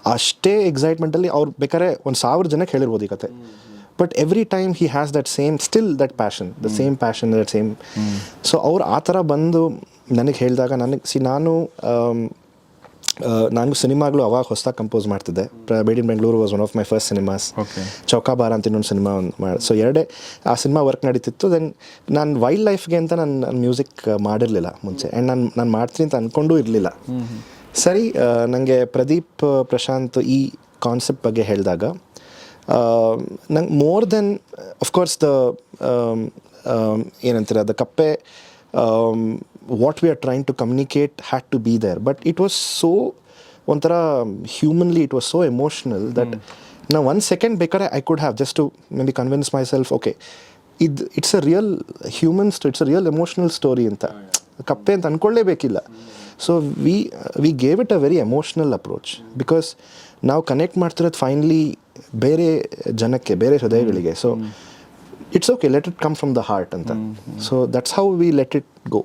ಅಷ್ಟೇ ಎಕ್ಸೈಟ್ಮೆಂಟಲ್ಲಿ ಅವ್ರು ಬೇಕಾದ್ರೆ ಒಂದು ಸಾವಿರ ಜನಕ್ಕೆ ಹೇಳಿರ್ಬೋದು ಈ ಕತೆ. But every time he has that same still that passion the same passion that same so ಅವ್ರು ಆ ಥರ ಬಂದು ನನಗೆ ಹೇಳಿದಾಗ ನನಗೆ ಸಿ ನಾನು ಆ, ನಾನು ಸಿನಿಮಾಗಳು ಅವಾಗ ಹೊಸದಾಗಿ ಕಂಪೋಸ್ ಮಾಡ್ತಿದ್ದೆ. Based in Bengaluru was one of my first cinemas. Chowkabara ಅಂತ ಇನ್ನೊಂದು ಸಿನಿಮಾ ಒಂದು ಮಾಡಿ ಸೊ ಎರಡೇ ಆ ಸಿನಿಮಾ ವರ್ಕ್ ನಡೀತಿತ್ತು. ದೆನ್ ನಾನು ವೈಲ್ಡ್ ಲೈಫ್ಗೆ ಅಂತ ನಾನು ನನ್ನ ಮ್ಯೂಸಿಕ್ ಮಾಡಿರಲಿಲ್ಲ ಮುಂಚೆ. ಆ್ಯಂಡ್ ನಾನು ನಾನು ಮಾಡ್ತೀನಿ ಅಂತ ಅಂದ್ಕೊಂಡೂ ಇರಲಿಲ್ಲ. ಸರಿ ನನಗೆ ಪ್ರದೀಪ್ ಪ್ರಶಾಂತ್ ಈ ಕಾನ್ಸೆಪ್ಟ್ ಬಗ್ಗೆ ಹೇಳಿದಾಗ ನಂಗೆ more then of course the ಏನಂತಾರೆ ದ ಕಪ್ಪೆ what we are train to communicate had to be there but it was so ಒಂಥರ humanly it was so emotional that ನಾ ಒನ್ ಸೆಕೆಂಡ್ ಬೇಕಾದ್ರೆ I could have just to maybe convince myself okay ಇದು it's a real human stove it's a real emotional story ಅಂತ ಕಪ್ಪೆ ಅಂತ ಅಂದ್ಕೊಳ್ಳೇಬೇಕಿಲ್ಲ so we we gave it a very emotional approach because ನಾವು connect ಮಾಡ್ತಿರೋದು finally ಬೇರೆ ಜನಕ್ಕೆ ಬೇರೆ ಹೃದಯಗಳಿಗೆ. So it's okay let it come from the heart ಅಂತ. So that's how we let it go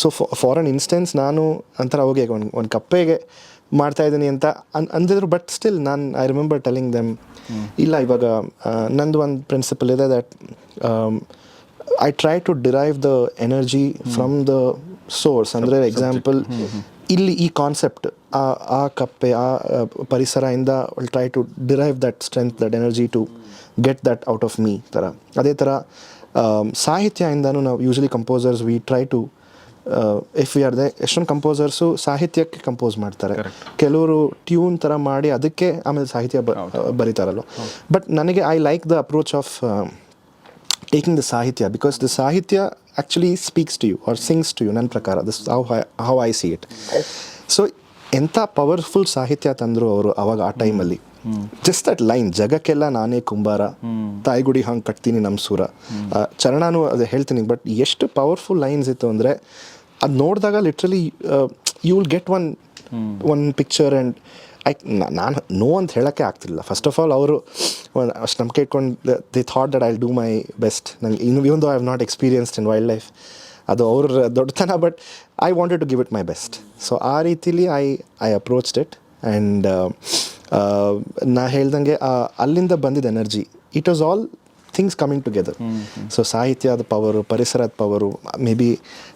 so for an instance ನಾನು ಅಂತರ ಹೋಗಿ ಒಂದು ಒಂದು ಕಪ್ಪೆಗೆ ಮಾಡ್ತಾ ಇದ್ದೀನಿ ಅಂತ ಅನ್ ಅಂದಿದ್ರು ಬಟ್ ಸ್ಟಿಲ್ ನಾನು ಐ ರಿಮೆಂಬರ್ ಟೆಲಿಂಗ್ ದೆಮ್ ಇಲ್ಲ ಇವಾಗ ನಂದು ಒಂದು ಪ್ರಿನ್ಸಿಪಲ್ ಇದೆ that I try to derive the energy from the source ಅಂದರೆ ಎಕ್ಸಾಂಪಲ್ ಇಲ್ಲಿ ಈ ಕಾನ್ಸೆಪ್ಟ್ ಆ ಆ ಕಪ್ಪೆ ಆ ಆ, will try to derive that strength that energy to get that out of me ಥರ ಅದೇ ಥರ ಸಾಹಿತ್ಯ ಸಾಹಿತ್ಯದಿಂದನೂ ನಾವು usually composers we try to if we are the ಎಷ್ಟೊಂದು ಕಂಪೋಸರ್ಸು ಸಾಹಿತ್ಯಕ್ಕೆ ಕಂಪೋಸ್ ಮಾಡ್ತಾರೆ. ಕೆಲವರು ಟ್ಯೂನ್ ಥರ ಮಾಡಿ ಅದಕ್ಕೆ ಆಮೇಲೆ ಸಾಹಿತ್ಯ ಬ ಬರೀತಾರಲ್ವ. ಬಟ್ ನನಗೆ I like the approach of taking the ಸಾಹಿತ್ಯ ಬಿಕಾಸ್ ದ ಸಾಹಿತ್ಯ actually speaks to you or sings to you ನನ್ನ ಪ್ರಕಾರ. This how how I see it so ಎಂಥ ಪವರ್ಫುಲ್ ಸಾಹಿತ್ಯ ತಂದರು ಅವರು ಅವಾಗ ಆ ಟೈಮಲ್ಲಿ. ಜಸ್ಟ್ ದಟ್ ಲೈನ್ ಜಗಕ್ಕೆಲ್ಲ ನಾನೇ ಕುಂಬಾರ, ತಾಯಿಗುಡಿ ಹಂಗೆ ಕಟ್ತೀನಿ ನಮ್ಮ ಸೂರ. ಚರಣನೂ ಅದು ಹೇಳ್ತೀನಿ ಬಟ್ ಎಷ್ಟು ಪವರ್ಫುಲ್ ಲೈನ್ಸ್ ಇತ್ತು ಅಂದರೆ ಅದು ನೋಡಿದಾಗ literally you will get one one picture and I ನಾನು ನೋ ಅಂತ ಹೇಳೋಕ್ಕೆ ಆಗ್ತಿಲ್ಲ ಫಸ್ಟ್ ಆಫ್ ಆಲ್ ಅವರು ಅಷ್ಟು ನಂಬಿಕೆ ಇಟ್ಕೊಂಡು they thought that I do my best ನಂಗೆ in even I have not experienced in wild life ಅದು ಅವ್ರ ದೊಡ್ಡತನ but I wanted to give it my best so ಆ ರೀತಿಲಿ I I approached it and ನಾ ಹೇಳ್ದಂಗೆ ಅಲ್ಲಿಂದ ಬಂದಿದ್ದ energy it was all things coming together so ಸಾಹಿತ್ಯದ power ಪರಿಸರದ ಪವರು ಮೇ ಬಿ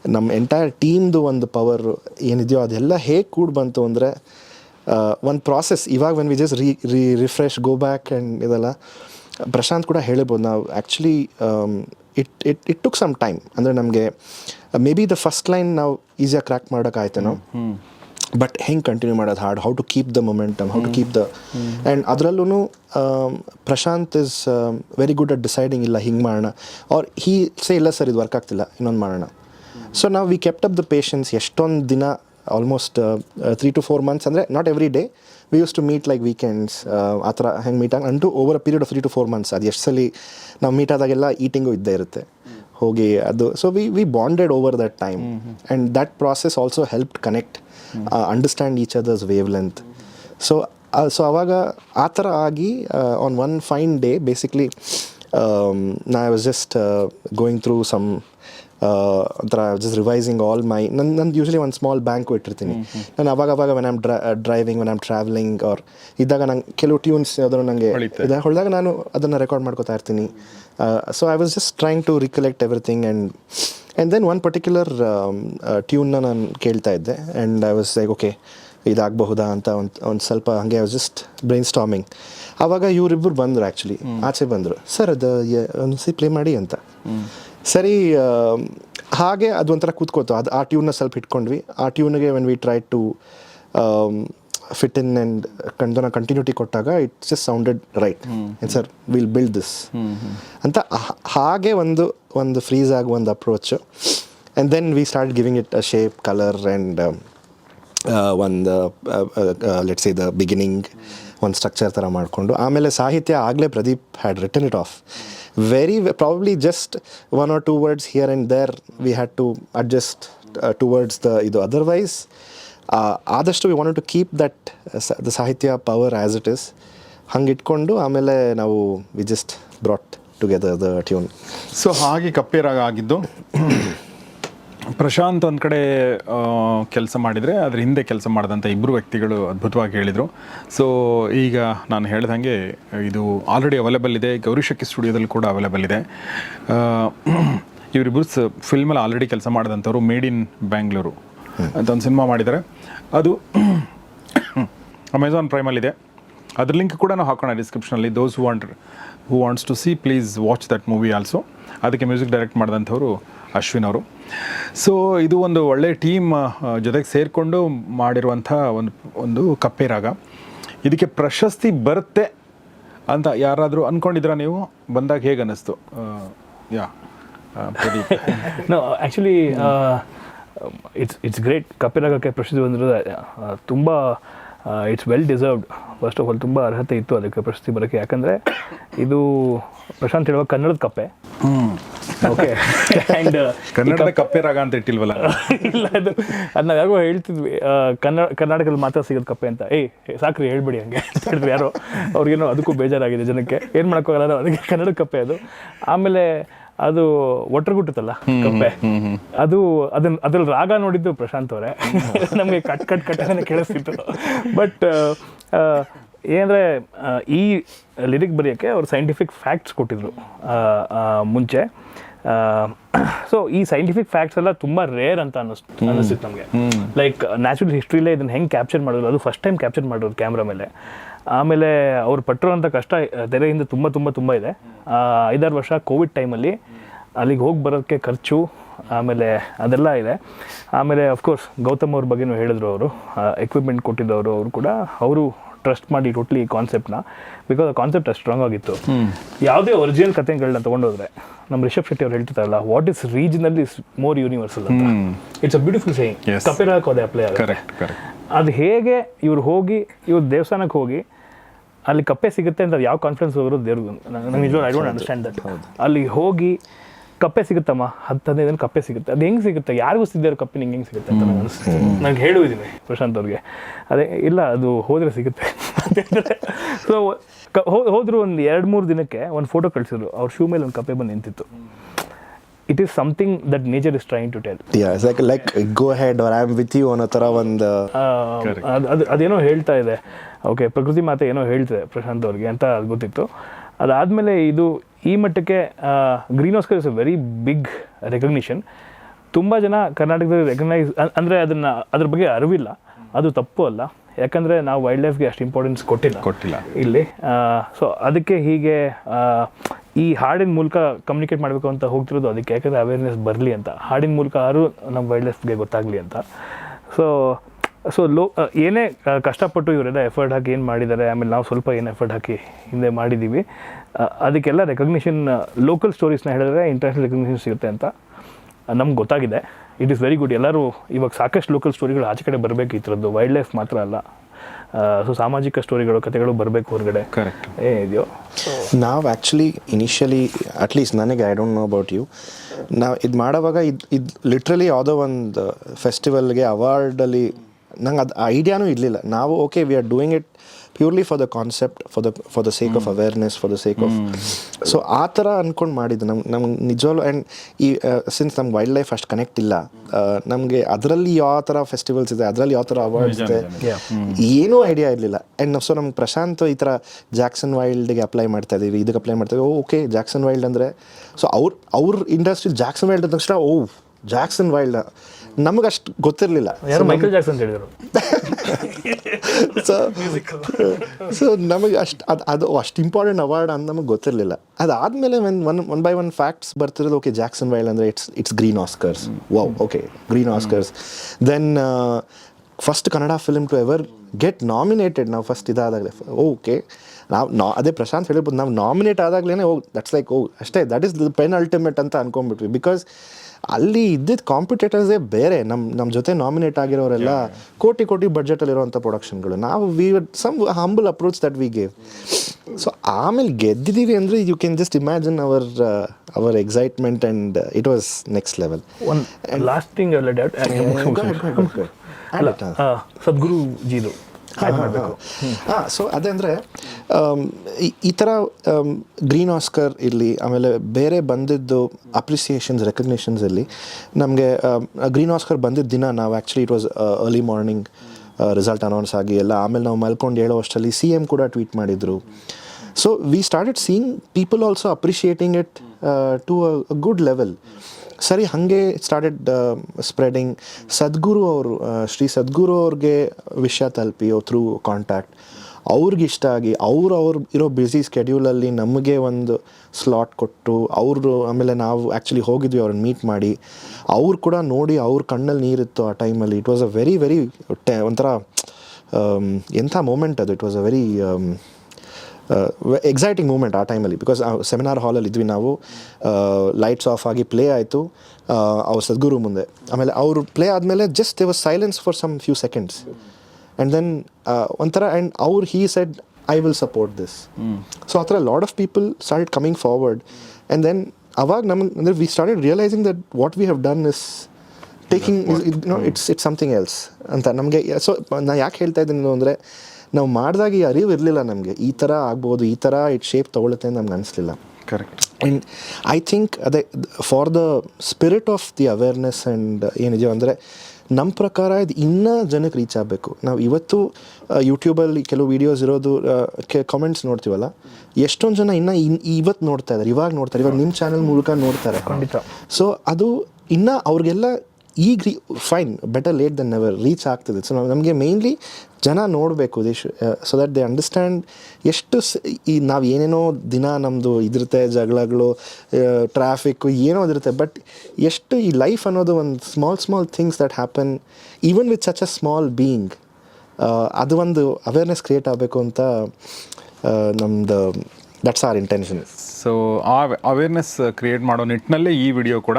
ನಮ್ಮ ಎಂಟೈರ್ ಟೀಮ್ದು ಒಂದು ಪವರ್ ಏನಿದೆಯೋ ಅದೆಲ್ಲ ಹೇಗೆ ಕೂಡ ಬಂತು ಅಂದರೆ ಒಂದು ಪ್ರಾಸೆಸ್ ಇವಾಗ ವೆನ್ ವಿ ಜಸ್ ರೀ ರೀ ರಿಫ್ರೆಶ್ ಗೋ ಬ್ಯಾಕ್ ಆ್ಯಂಡ್ ಇದೆಲ್ಲ ಪ್ರಶಾಂತ್ ಕೂಡ ಹೇಳಿರ್ಬೋದು ನಾವು actually it it it took some time ಅಂದರೆ ನಮಗೆ maybe the first line ನಾವು ಈಸಿಯಾಗಿ ಕ್ರ್ಯಾಕ್ ಮಾಡೋಕ್ಕಾಯ್ತೇನೋ? ಬಟ್ ಹೆಂಗೆ ಕಂಟಿನ್ಯೂ ಮಾಡೋದು? Hard how to keep the momentum how to keep the and ಅದರಲ್ಲೂ Prashanth is very good at deciding ಇಲ್ಲ ಹಿಂಗೆ ಮಾಡೋಣ. ಆರ್ ಹೀ ಸೇ ಇಲ್ಲ ಸರ್ ಇದು ವರ್ಕ್ ಆಗ್ತಿಲ್ಲ ಇನ್ನೊಂದು ಮಾಡೋಣ. ಸೊ ನಾವು we kept up the patience ಎಷ್ಟೊಂದು ದಿನ almost three to four months ಅಂದರೆ not every day we use to meet like weekends ಆ ಥರ ಹೆಂಗೆ ಮೀಟ್ ಆಗಿ ಅಂಟು over a period of three to four months ಅದು ಎಷ್ಟು ಸಲ ನಾವು ಮೀಟ್ ಆದಾಗೆಲ್ಲ ಈಟಿಂಗು ಇದ್ದೇ ಇರುತ್ತೆ. ಹೋಗಿ ಅದು so we we bonded over that time and that process also help connect understand each others wavelength so so ಅವಾಗ ಆ ಥರ ಆಗಿ on one fine day basically ನಾ I was just going through some ಒಂಥರ ಜಸ್ಟ್ ರಿವೈಸಿಂಗ್ ಆಲ್ ಮೈ ನನ್ನ ನಂದು usually ಒಂದು small bank ಇಟ್ಟಿರ್ತೀನಿ ನಾನು ಅವಾಗ ಅವಾಗ when am dry driving when am travelling ಅವ್ರ ಇದ್ದಾಗ ನಂಗೆ ಕೆಲವು ಟ್ಯೂನ್ಸ್ ಯಾವುದೋ ನನಗೆ ಇದು ಹೊಳೆದಾಗ ನಾನು ಅದನ್ನು ರೆಕಾರ್ಡ್ ಮಾಡ್ಕೋತಾ ಇರ್ತೀನಿ. So I was just trying to recollect everything and and then one particular ಟ್ಯೂನ್ನ ನಾನು ಕೇಳ್ತಾ ಇದ್ದೆ. And I was like okay ಇದಾಗಬಹುದಾ ಅಂತ ಒಂದು ಒಂದು ಸ್ವಲ್ಪ ಹಾಗೆ I was just brainstorming ಆವಾಗ ಇವರಿಬ್ಬರು ಬಂದರು ಆ್ಯಕ್ಚುಲಿ ಆಚೆ ಬಂದರು. ಸರ್ ಅದು ಒಂದು ಸಿ ಪ್ಲೇ ಮಾಡಿ ಅಂತ. ಸರಿ ಹಾಗೆ ಅದೊಂಥರ ಕೂತ್ಕೋತು ಅದು ಆ ಟ್ಯೂನ್ನ ಸ್ವಲ್ಪ ಇಟ್ಕೊಂಡ್ವಿ. ಆ ಟ್ಯೂನ್ಗೆ when we try to fit in and ಕಂಡನ continuity ಕೊಟ್ಟಾಗ it's just sounded right sir will build this ಅಂತ ಹಾಗೆ ಒಂದು ಒಂದು ಫ್ರೀಸ್ ಆಗುವ ಒಂದು approach and then we start giving it a shape colour and ಒಂದು ಲೆಟ್ಸ್ ದ ಬಿಗಿನಿಂಗ್ ಒಂದು structure ಥರ ಮಾಡಿಕೊಂಡು. ಆಮೇಲೆ ಸಾಹಿತ್ಯ ಆಗಲೇ Pradeep had return it of very probably just one or two words here and there we had to adjust towards the ಇದು otherwise ಆದಷ್ಟು we want to keep that the ಸಾಹಿತ್ಯ power as it is ಹಂಗೆ ಇಟ್ಕೊಂಡು ಆಮೇಲೆ ನಾವು we just brought together the tune so ಹಾಗೆ ಕಪ್ಪೇರಾಗ ಆಗಿದ್ದು ಪ್ರಶಾಂತ್ ಒಂದು ಕಡೆ ಕೆಲಸ ಮಾಡಿದರೆ, ಅದ್ರ ಹಿಂದೆ ಕೆಲಸ ಮಾಡಿದಂಥ ಇಬ್ಬರು ವ್ಯಕ್ತಿಗಳು ಅದ್ಭುತವಾಗಿ ಹೇಳಿದರು. ಸೊ ಈಗ ನಾನು ಹೇಳ್ದಂಗೆ ಇದು ಆಲ್ರೆಡಿ ಅವೈಲೇಬಲ್ ಇದೆ ಗೌರಿಶಕ್ಕಿ ಸ್ಟುಡಿಯೋದಲ್ಲಿ ಕೂಡ ಅವೈಲೇಬಲ್ ಇದೆ. ಇವರಿಬ್ಬರು ಸ ಫಿಲ್ಮಲ್ಲಿ ಆಲ್ರೆಡಿ ಕೆಲಸ ಮಾಡಿದಂಥವ್ರು ಮೇಡ್ ಇನ್ ಬ್ಯಾಂಗ್ಳೂರು ಅಂತ ಒಂದು ಸಿನಿಮಾ ಮಾಡಿದ್ದಾರೆ ಅದು ಅಮೆಝಾನ್ ಪ್ರೈಮಲ್ಲಿದೆ ಅದ್ರ ಲಿಂಕ್ ಕೂಡ ನಾವು ಹಾಕೋಣ ಡಿಸ್ಕ್ರಿಪ್ಷನಲ್ಲಿ those who want who wants to see please watch that movie also ಅದಕ್ಕೆ ಮ್ಯೂಸಿಕ್ ಡೈರೆಕ್ಟ್ ಮಾಡಿದಂಥವ್ರು ಅಶ್ವಿನ್ ಅವರು. ಸೊ ಇದು ಒಂದು ಒಳ್ಳೆ ಟೀಮ್ ಜೊತೆಗೆ ಸೇರಿಕೊಂಡು ಮಾಡಿರುವಂಥ ಒಂದು ಒಂದು ಕಪ್ಪೆ ರಾಗ ಇದಕ್ಕೆ ಪ್ರಶಸ್ತಿ ಬರುತ್ತೆ ಅಂತ ಯಾರಾದರೂ ಅಂದ್ಕೊಂಡಿದ್ರ ನೀವು? ಬಂದಾಗ ಹೇಗೆ ಅನ್ನಿಸ್ತು? Yeah no actually it's it's great ಕಪ್ಪೆ ರಾಗಕ್ಕೆ ಪ್ರಶಸ್ತಿ ಬಂದಿರೋದು ತುಂಬ it's well deserved first of all ತುಂಬ ಅರ್ಹತೆ ಇತ್ತು ಅದಕ್ಕೆ ಪ್ರಶಸ್ತಿ ಬರೋಕ್ಕೆ. ಯಾಕಂದರೆ ಇದು ಪ್ರಶಾಂತ್ ಹೇಳುವ ಕನ್ನಡದ ಕಪ್ಪೆ. ಓಕೆ ಆ್ಯಂಡ್ ಕನ್ನಡದ ಕಪ್ಪೆ ರಾಗ ಅಂತ ಇಟ್ಟಿಲ್ವಲ್ಲ? ಇಲ್ಲ ಅದು ಅದು ನಾವು ಯಾರಿಗೋ ಹೇಳ್ತಿದ್ವಿ ಕನ್ನಡ ಕರ್ನಾಟಕದಲ್ಲಿ ಮಾತ್ರ ಸಿಗೋದು ಕಪ್ಪೆ ಅಂತ. ಏಯ್ ಸಾಕ್ರಿ ಹೇಳ್ಬಿಡಿ ಹಂಗೆ ಅಂತ ಹೇಳಿದ್ರು ಯಾರೋ. ಅವ್ರಿಗೇನೋ ಅದಕ್ಕೂ ಬೇಜಾರಾಗಿದೆ ಜನಕ್ಕೆ. ಏನು ಮಾಡೋಕ್ಕಾಗಲ್ಲ ಅದಕ್ಕೆ ಕನ್ನಡ ಕಪ್ಪೆ ಅದು. ಆಮೇಲೆ ಅದು ಒಟ್ಟರ್ಗುಟ್ಟುತ್ತಲ್ಲ ಕಪ್ಪೆ. ಅದು ಅದನ್ನ ಅದ್ರಲ್ಲಿ ರಾಗ ನೋಡಿದ್ದು ಪ್ರಶಾಂತ್ ಅವರೇ. ನಮಗೆ ಕಟ್ ಕಟ್ ಕಟ್ ಕೇಳಿಸ್ತಿತ್ತು. ಬಟ್ ಏನಂದ್ರೆ ಈ ಲಿರಿಕ್ ಬರೆಯೋಕ್ಕೆ ಅವ್ರು ಸೈಂಟಿಫಿಕ್ ಫ್ಯಾಕ್ಟ್ಸ್ ಕೊಟ್ಟಿದ್ರು ಮುಂಚೆ. ಸೊ ಈ ಸೈಂಟಿಫಿಕ್ ಫ್ಯಾಕ್ಟ್ಸ್ ಎಲ್ಲ ತುಂಬ ರೇರ್ ಅಂತ ಅನ್ನಿಸ್ತು ಅನ್ನಿಸ್ತಿತ್ತು ನಮಗೆ. ಲೈಕ್ ನ್ಯಾಚುರಲ್ ಹಿಸ್ಟ್ರಿಲೇ ಇದನ್ನ ಹೆಂಗೆ ಕ್ಯಾಪ್ಚರ್ ಮಾಡೋದು ಅದು ಫಸ್ಟ್ ಟೈಮ್ ಕ್ಯಾಪ್ಚರ್ ಮಾಡೋದು ಕ್ಯಾಮ್ರಾ ಮೇಲೆ. ಆಮೇಲೆ ಅವ್ರು ಪಟ್ಟಿರೋಂಥ ಕಷ್ಟ ತೆರೆಯಿಂದ ತುಂಬ ತುಂಬ ತುಂಬ ಇದೆ. ಐದಾರು ವರ್ಷ ಕೋವಿಡ್ ಟೈಮಲ್ಲಿ ಅಲ್ಲಿಗೆ ಹೋಗಿ ಬರೋಕ್ಕೆ ಖರ್ಚು ಆಮೇಲೆ ಅದೆಲ್ಲ ಇದೆ. ಆಮೇಲೆ ಅಫ್ಕೋರ್ಸ್ ಗೌತಮ್ ಅವ್ರ ಬಗ್ಗೆನೂ ಹೇಳಿದ್ರು ಅವರು. ಎಕ್ವಿಪ್ಮೆಂಟ್ ಕೊಟ್ಟಿದ್ದವರು ಅವರು ಕೂಡ. ಅವರು ಟ್ರಸ್ಟ್ ಮಾಡಿ ಟೋಟ್ಲಿ ಈ ಕಾನ್ಸೆಪ್ಟ್ನ ಬಿಕಾಸ್ ಆ ಕಾನ್ಸೆಪ್ಟ್ ಅಷ್ಟು ಸ್ಟ್ರಾಂಗ್ ಆಗಿತ್ತು. ಯಾವುದೇ ಒರಿಜಿನಲ್ ಕಥೆಗಳನ್ನ ತೊಗೊಂಡೋದ್ರೆ ನಮ್ಮ ರಿಷಬ್ ಶೆಟ್ಟಿ ಅವ್ರು ಹೇಳ್ತಿರ್ತಾರಲ್ಲ what is regional is more universal ಅಂತ. It's a beautiful saying Yes. ಕಪಿರಾಕ್ ಅದೇ ಅಪ್ಲೈ ಅದು ಹೇಗೆ ಇವ್ರು ಹೋಗಿ ಇವ್ರು ದೇವಸ್ಥಾನಕ್ಕೆ ಹೋಗಿ ಅಲ್ಲಿ ಕಪ್ಪೆ ಸಿಗುತ್ತೆ ಅಂತ ಯಾವ ಕಾನ್ಫಿಡೆನ್ಸ್ ಹೋಗಿರೋದು ದೇವ್ರಿಗೆ ನಾನು ನಿಜವಾಗ ಐ ಡೋಂಟ್ ಅಂಡರ್ಸ್ಟ್ಯಾಂಡ್ ದಟ್ ಅಲ್ಲಿ ಹೋಗಿ ಕಪ್ಪೆ ಸಿಗುತ್ತಮ್ಮ? ಹತ್ತು ಹದಿನೈದು ದಿನ ಕಪ್ಪೆ ಸಿಗುತ್ತೆ. ಅದು ಹೆಂಗೆ ಸಿಗುತ್ತೆ? ಯಾರಿಗೂ ಸಿದ್ದರು ಕಪ್ಪೆ ನಿಂಗೆ ಹೆಂಗೆ ಸಿಗುತ್ತೆ ಅಂತ ನನಗೆ ಅನಿಸ್ತು ನಂಗೆ ಹೇಳಿದ್ದೀನಿ ಪ್ರಶಾಂತ್ ಅವ್ರಿಗೆ. ಅದೇ ಇಲ್ಲ ಅದು ಹೋದರೆ ಸಿಗುತ್ತೆ. ಸೊ ಹೋದ್ರು ಒಂದು ಎರಡು ಮೂರು ದಿನಕ್ಕೆ ಒಂದು ಫೋಟೋ ಕಳಿಸಿದ್ರು. ಅವ್ರ ಶೂ ಮೇಲೆ ಒಂದು ಕಪ್ಪೆ ಬಂದು ನಿಂತಿತ್ತು. It is something that nature is trying to tell like like go head or I am with you ಅನ್ನೋ ಥರ ಒಂದು ಆ, ಅದ್- ಅದು ಅದೇನೋ ಹೇಳ್ತಾ ಇದೆ. ಓಕೆ ಪ್ರಕೃತಿ ಮಾತೆ ಏನೋ ಹೇಳ್ತಿದೆ ಪ್ರಶಾಂತ್ ಅವ್ರಿಗೆ ಅಂತ ಅದು ಗೊತ್ತಿತ್ತು. ಅದಾದಮೇಲೆ ಇದು ಈ ಮಟ್ಟಕ್ಕೆ green Oscar is a very big recognition ತುಂಬ ಜನ ಕರ್ನಾಟಕದಲ್ಲಿ ರೆಕಗ್ನೈಸ್ ಅಂದರೆ ಅದನ್ನು ಅದ್ರ ಬಗ್ಗೆ ಅರಿವಿಲ್ಲ. ಅದು ತಪ್ಪು ಅಲ್ಲ. ಯಾಕಂದರೆ ನಾವು ವೈಲ್ಡ್ ಲೈಫ್ಗೆ ಅಷ್ಟು ಇಂಪಾರ್ಟೆನ್ಸ್ ಕೊಟ್ಟಿಲ್ಲ. ಕೊಟ್ಟಿಲ್ಲ. ಇಲ್ಲಿ ಸೊ ಅದಕ್ಕೆ ಹೀಗೆ ಈ ಹಾಡಿನ ಮೂಲಕ ಕಮ್ಯುನಿಕೇಟ್ ಮಾಡಬೇಕು ಅಂತ ಹೋಗ್ತಿರೋದು ಅದಕ್ಕೆ. ಯಾಕಂದರೆ ಅವೇರ್ನೆಸ್ ಬರಲಿ ಅಂತ. ಹಾಡಿನ ಮೂಲಕ ಯಾರು ನಮ್ಮ ವೈಲ್ಡ್ ಲೈಫ್ಗೆ ಗೊತ್ತಾಗಲಿ ಅಂತ. ಸೊ ಸೊ ಲೋ ಏನೇ ಕಷ್ಟಪಟ್ಟು ಇವರೆಲ್ಲ ಎಫರ್ಟ್ ಹಾಕಿ ಏನು ಮಾಡಿದ್ದಾರೆ ಆಮೇಲೆ ನಾವು ಸ್ವಲ್ಪ ಏನು ಎಫರ್ಟ್ ಹಾಕಿ ಹಿಂದೆ ಮಾಡಿದ್ದೀವಿ ಅದಕ್ಕೆಲ್ಲ ರೆಕಗ್ನಿಷನ್ ಲೋಕಲ್ ಸ್ಟೋರೀಸ್ನ ಹೇಳಿದ್ರೆ ಇಂಟರ್ನ್ಯಾಷನಲ್ ರೆಕಗ್ನಿಷನ್ ಸಿಗುತ್ತೆ ಅಂತ ನಮ್ಗೆ ಗೊತ್ತಾಗಿದೆ. ಇಟ್ ಈಸ್ ವೆರಿ ಗುಡ್ ಎಲ್ಲರೂ ಇವಾಗ ಸಾಕಷ್ಟು ಲೋಕಲ್ ಸ್ಟೋರಿಗಳು ಆಚೆ ಕಡೆ ಬರಬೇಕು ಈ ಥರದ್ದು. ವೈಲ್ಡ್ ಲೈಫ್ ಮಾತ್ರ ಅಲ್ಲ. ಸೊ ಸಾಮಾಜಿಕ ಸ್ಟೋರಿಗಳು ಕಥೆಗಳು ಬರಬೇಕು ಹೊರಗಡೆ. ಕರೆಕ್ಟ್ ಏನಿದೆಯೋ ನಾವು ಆ್ಯಕ್ಚುಲಿ ಇನಿಷಿಯಲಿ ಅಟ್ಲೀಸ್ಟ್ ನನಗೆ I don't know about you ನಾವು ಇದು ಮಾಡೋವಾಗ ಇದು ಇದು ಲಿಟ್ರಲಿ ಯಾವುದೋ ಒಂದು ಫೆಸ್ಟಿವಲ್ಗೆ ಅವಾರ್ಡಲ್ಲಿ ನಂಗೆ ಅದು ಐಡಿಯಾನೂ ಇರಲಿಲ್ಲ. ನಾವು okay we are doing it purely for the concept for the for the sake of awareness for the sake of so ಆ ಥರ ಅಂದ್ಕೊಂಡು ಮಾಡಿದ್ದು. ನಮ್ಗೆ ನಮ್ಗೆ ನಿಜವಾಗ್ಲೂ ಆ್ಯಂಡ್ ಈ ಸಿನ್ಸ್ ನಮ್ಗೆ ವೈಲ್ಡ್ ಲೈಫ್ ಅಷ್ಟು ಕನೆಕ್ಟ್ ಇಲ್ಲ ನಮಗೆ ಅದರಲ್ಲಿ ಯಾವ ಥರ ಫೆಸ್ಟಿವಲ್ಸ್ ಇದೆ ಅದರಲ್ಲಿ ಯಾವ ಥರ ಅವಾರ್ಡ್ಸ್ ಇದೆ ಏನೂ ಐಡಿಯಾ ಇರಲಿಲ್ಲ. ಆ್ಯಂಡ್ ಸೊ ನಮ್ಗೆ ಪ್ರಶಾಂತ್ ಈ ಥರ ಜಾಕ್ಸನ್ ವೈಲ್ಡ್ಗೆ ಅಪ್ಲೈ ಮಾಡ್ತಾ ಇದ್ದೀವಿ ಇದಕ್ಕೆ ಅಪ್ಲೈ ಮಾಡ್ತಾ ಇದ್ದೀವಿ. ಓಕೆ ಜಾಕ್ಸನ್ ವೈಲ್ಡ್ ಅಂದರೆ ಸೊ ಅವ್ರ ಅವ್ರ ಇಂಡಸ್ಟ್ರಿ ಜಾಕ್ಸನ್ ವೈಲ್ಡ್ ಅಂದ ತಕ್ಷಣ ಓ ಜಾಕ್ಸನ್ ವೈಲ್ಡ್ ನಮಗೆ ಅಷ್ಟು ಗೊತ್ತಿರಲಿಲ್ಲ. ಯಾರು ಮೈಕಲ್ ಜಾಕ್ಸನ್ ಅಂತ ಹೇಳಿದರು. ಸೊ ಸೊ ನಮಗೆ ಅಷ್ಟು ಅದು ಅದು ಅಷ್ಟು ಇಂಪಾರ್ಟೆಂಟ್ ಅವಾರ್ಡ್ ಅಂತ ನಮಗೆ ಗೊತ್ತಿರಲಿಲ್ಲ. ಅದಾದಮೇಲೆ one one one by one facts ಬರ್ತಿರೋದು okay Jackson while ಅಂದರೆ it's it's green Oscars wow okay green Oscars then first Kannada film to ever get nominated ನಾವು ಫಸ್ಟ್ ಇದಾದಾಗಲೇ. ಓಕೆ ನಾವು ನಾ ಅದೇ ಪ್ರಶಾಂತ್ ಹೇಳಿರ್ಬೋದು ನಾವು ನಾಮಿನೇಟ್ ಆದಾಗಲೇ ಓ ದಟ್ಸ್ ಲೈಕ್ ಓ ಅಷ್ಟೇ that is the penultimate ಅಂತ ಅನ್ಕೊಂಡ್ಬಿಟ್ವಿ. ಬಿಕಾಸ್ ಅಲ್ಲಿ ಇದ್ದಿದ್ದ ಕಾಂಪಿಟೇಟರ್ಸೇ ಬೇರೆ. ನಮ್ಮ ನಮ್ಮ ಜೊತೆ ನಾಮಿನೇಟ್ ಆಗಿರೋರೆಲ್ಲ ಕೋಟಿ ಕೋಟಿ ಬಡ್ಜೆಟಲ್ಲಿರುವಂಥ ಪ್ರೊಡಕ್ಷನ್ಗಳು ನಾವು we some humble approach that we gave so ಆಮೇಲೆ ಗೆದ್ದಿದ್ದೀವಿ ಅಂದರೆ you can just imagine our our excitement and it was next level ಒಂದು ಲಾಸ್ಟ್ ಥಿಂಗ್ ಎಲ್ಲ doubt. ಅಲ್ಲ ಆ, ಸದ್ಗುರು ಜಿದು ಆ್ಯಡ್ ಮಾಡಬೇಕು ಹಾಂ. ಸೊ ಅದಂದರೆ ಅಂದರೆ ಈ ಥರ ಗ್ರೀನ್ ಆಸ್ಕರ್ ಇರಲಿ, ಆಮೇಲೆ ಬೇರೆ ಬಂದಿದ್ದು ಅಪ್ರಿಸಿಯೇಷನ್ಸ್ ರೆಕಗ್ನಿಷನ್ಸಲ್ಲಿ ನಮಗೆ ಗ್ರೀನ್ ಆಸ್ಕರ್ ಬಂದಿದ್ದ ದಿನ ನಾವು actually it was early morning result announce ಆಗಿ ಎಲ್ಲ ಆಮೇಲೆ ನಾವು ಮಲ್ಕೊಂಡು ಹೇಳೋ ಅಷ್ಟರಲ್ಲಿ ಸಿ ಎಂ ಕೂಡ ಟ್ವೀಟ್ ಮಾಡಿದರು. So we started seeing people also appreciating it to a good level ಸರಿ ಹಾಗೆ ಸ್ಟಾರ್ಟೆಡ್ ಸ್ಪ್ರೆಡಿಂಗ್ ಸದ್ಗುರು ಅವರು ಶ್ರೀ ಸದ್ಗುರು ಅವ್ರಿಗೆ ವಿಷಯ ತಲುಪಿ ಥ್ರೂ ಕಾಂಟ್ಯಾಕ್ಟ್ ಅವ್ರಿಗೆ ಇಷ್ಟ ಆಗಿ ಅವ್ರು ಅವ್ರು ಇರೋ ಬ್ಯುಸಿ ಸ್ಕೆಡ್ಯೂಲಲ್ಲಿ ನಮಗೆ ಒಂದು ಸ್ಲಾಟ್ ಕೊಟ್ಟು ಅವರು ಆಮೇಲೆ ನಾವು ಆ್ಯಕ್ಚುಲಿ ಹೋಗಿದ್ವಿ ಅವ್ರನ್ನ ಮೀಟ್ ಮಾಡಿ. ಅವ್ರು ಕೂಡ ನೋಡಿ ಅವ್ರ ಕಣ್ಣಲ್ಲಿ ನೀರಿತ್ತು ಆ ಟೈಮಲ್ಲಿ it was a very very ಒಂಥರ ಆಮ್, ಎಂಥ ಮೂಮೆಂಟ್ ಅದು. It was a very exciting moment ಆ ಟೈಮಲ್ಲಿ ಬಿಕಾಸ್ ಸೆಮಿನಾರ್ ಹಾಲಲ್ಲಿ ಇದ್ವಿ ನಾವು. ಲೈಟ್ಸ್ ಆಫ್ ಆಗಿ ಪ್ಲೇ ಆಯಿತು. ಅವ್ರ ಸದ್ಗುರು ಮುಂದೆ. ಆಮೇಲೆ ಅವರು ಪ್ಲೇ ಆದಮೇಲೆ just they was silence for some few seconds and then ಒಂಥರ ಆ್ಯಂಡ್ ಅವ್ರು he said I will support this so ಆ ಥರ lot of people start coming forward and then ಅವಾಗ ನಮ್ಮ ಅಂದರೆ we started realizing that what we have done is taking it's it's something else ಅಂತ ನಮಗೆ. So ನಾನು ಯಾಕೆ ಹೇಳ್ತಾ ಇದ್ದೀನಿ ಅಂದರೆ ನಾವು ಮಾಡಿದಾಗ ಈ ಅರಿವು ಇರಲಿಲ್ಲ ನಮಗೆ. ಈ ಥರ ಆಗ್ಬೋದು ಈ ಥರ ಇಟ್ ಶೇಪ್ ತೊಗೊಳುತ್ತೆ ಅಂತ ನಮ್ಗೆ ಅನಿಸ್ಲಿಲ್ಲ. ಕರೆಕ್ಟ್ ಆ್ಯಂಡ್ ಐ ಥಿಂಕ್ ಅದೇ for the spirit of the awareness and ಏನಿದೆಯೋ ಅಂದರೆ ನಮ್ಮ ಪ್ರಕಾರ ಇದು ಇನ್ನೂ ಜನಕ್ಕೆ ರೀಚ್ ಆಗಬೇಕು. ನಾವು ಇವತ್ತು ಯೂಟ್ಯೂಬಲ್ಲಿ ಕೆಲವು ವೀಡಿಯೋಸ್ ಇರೋದು ಕಾಮೆಂಟ್ಸ್ ನೋಡ್ತೀವಲ್ಲ ಎಷ್ಟೊಂದು ಜನ ಇನ್ನೂ ಇನ್ ಇವತ್ತು ನೋಡ್ತಾ ಇದ್ದಾರೆ ಇವಾಗ ನೋಡ್ತಾರೆ ಇವಾಗ ನಿಮ್ಮ ಚಾನಲ್ ಮೂಲಕ ನೋಡ್ತಾರೆ. ಖಂಡಿತ. ಸೊ ಅದು ಇನ್ನೂ ಅವ್ರಿಗೆಲ್ಲ ಈಗ refine better late than never reach ಆಗ್ತದೆ. ಸೊ ನಮಗೆ ಮೇಯ್ನ್ಲಿ ಜನ ನೋಡಬೇಕು ದೇಶ ಸೊ ದಟ್ ದೇ ಅಂಡರ್ಸ್ಟ್ಯಾಂಡ್ ಎಷ್ಟು ಸ- ಈ ನಾವು ಏನೇನೋ ದಿನ ನಮ್ಮದು ಇದಿರುತ್ತೆ, ಜಗಳಗಳು ಟ್ರಾಫಿಕ್ಕು ಏನೋ ಇದಿರುತ್ತೆ ಬಟ್ ಎಷ್ಟು ಈ ಲೈಫ್ ಅನ್ನೋದು ಒಂದು small small things that happen even with such a small being ಅದು ಒಂದು ಅವೇರ್ನೆಸ್ ಕ್ರಿಯೇಟ್ ಆಗಬೇಕು ಅಂತ ನಮ್ಮದು ದಟ್ಸ್ ಆರ್ ಇಂಟೆನ್ಷನ್ ಸೊ ಆ ಅವೇರ್ನೆಸ್ ಕ್ರಿಯೇಟ್ ಮಾಡೋ ನಿಟ್ಟಿನಲ್ಲೇ ಈ ವಿಡಿಯೋ ಕೂಡ.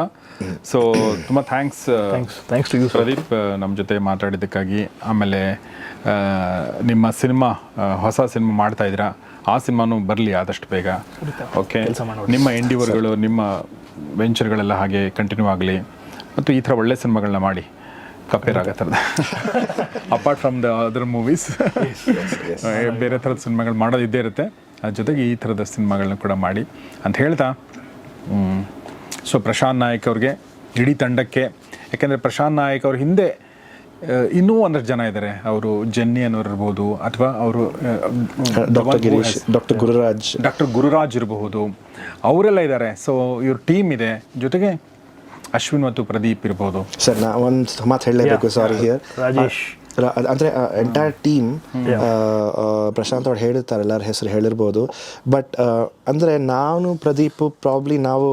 ಸೊ ತುಂಬ thanks thanks to you Pradeep ನಮ್ಮ ಜೊತೆ ಮಾತಾಡಿದ್ದಕ್ಕಾಗಿ. ಆಮೇಲೆ ನಿಮ್ಮ ಸಿನಿಮಾ ಹೊಸ ಸಿನಿಮಾ ಮಾಡ್ತಾ ಇದ್ದೀರಾ? ಆ ಸಿನಿಮಾನು ಬರಲಿ ಆದಷ್ಟು ಬೇಗ. ಓಕೆ ನಿಮ್ಮ ಎಂಡಿವರ್ಗಳು ನಿಮ್ಮ ವೆಂಚರ್ಗಳೆಲ್ಲ ಹಾಗೆ ಕಂಟಿನ್ಯೂ ಆಗಲಿ. ಮತ್ತು ಈ ಥರ ಒಳ್ಳೆ ಸಿನಿಮಾಗಳನ್ನ ಮಾಡಿ. ಕಪ್ಪೇರಾಗ ಥರದ. Apart from the other movies ಬೇರೆ ಥರದ ಸಿನಿಮಾಗಳು ಮಾಡೋದು ಇದ್ದೇ ಇರುತ್ತೆ. ಜೊತೆಗೆ ಈ ಥರದ ಸಿನಿಮಾಗಳನ್ನ ಕೂಡ ಮಾಡಿ ಅಂತ ಹೇಳ್ತಾ ಸೊ ಪ್ರಶಾಂತ್ ನಾಯಕ್ ಅವ್ರಿಗೆ ಇಡೀ ತಂಡಕ್ಕೆ ಯಾಕೆಂದರೆ ಪ್ರಶಾಂತ್ ನಾಯಕ್ ಅವ್ರ ಹಿಂದೆ ಇನ್ನೂ ಒಂದಷ್ಟು ಜನ ಇದ್ದಾರೆ ಅವರು ಜೆನ್ನಿ ಅನ್ನೋರು ಇರ್ಬೋದು ಅಥವಾ ಅವರು doctor Girish doctor Gururaj. Doctor Gururaj ಇರಬಹುದು ಅವರೆಲ್ಲ ಇದ್ದಾರೆ ಸೊ ಇವ್ರ ಟೀಮ್ ಇದೆ. ಜೊತೆಗೆ ಅಶ್ವಿನ್ ಮತ್ತು ಪ್ರದೀಪ್ ಇರ್ಬೋದು. ಸರ್ ನಾ ಒಂದು ಮಾತು ಹೇಳಲೇಬೇಕು ಸಾರಿ ಹಿಯರ್ ರಾಜೇಶ್. ಅಂದರೆ ಎಂಟೈರ್ ಟೀಮ್ ಪ್ರಶಾಂತ್ ಅವ್ರು ಹೇಳಿರ್ತಾರೆ ಎಲ್ಲರ ಹೆಸರು ಹೇಳಿರ್ಬೋದು. ಬಟ್ ಅಂದರೆ ನಾನು ಪ್ರದೀಪ್ ಪ್ರಾಬ್ಲಿ ನಾವು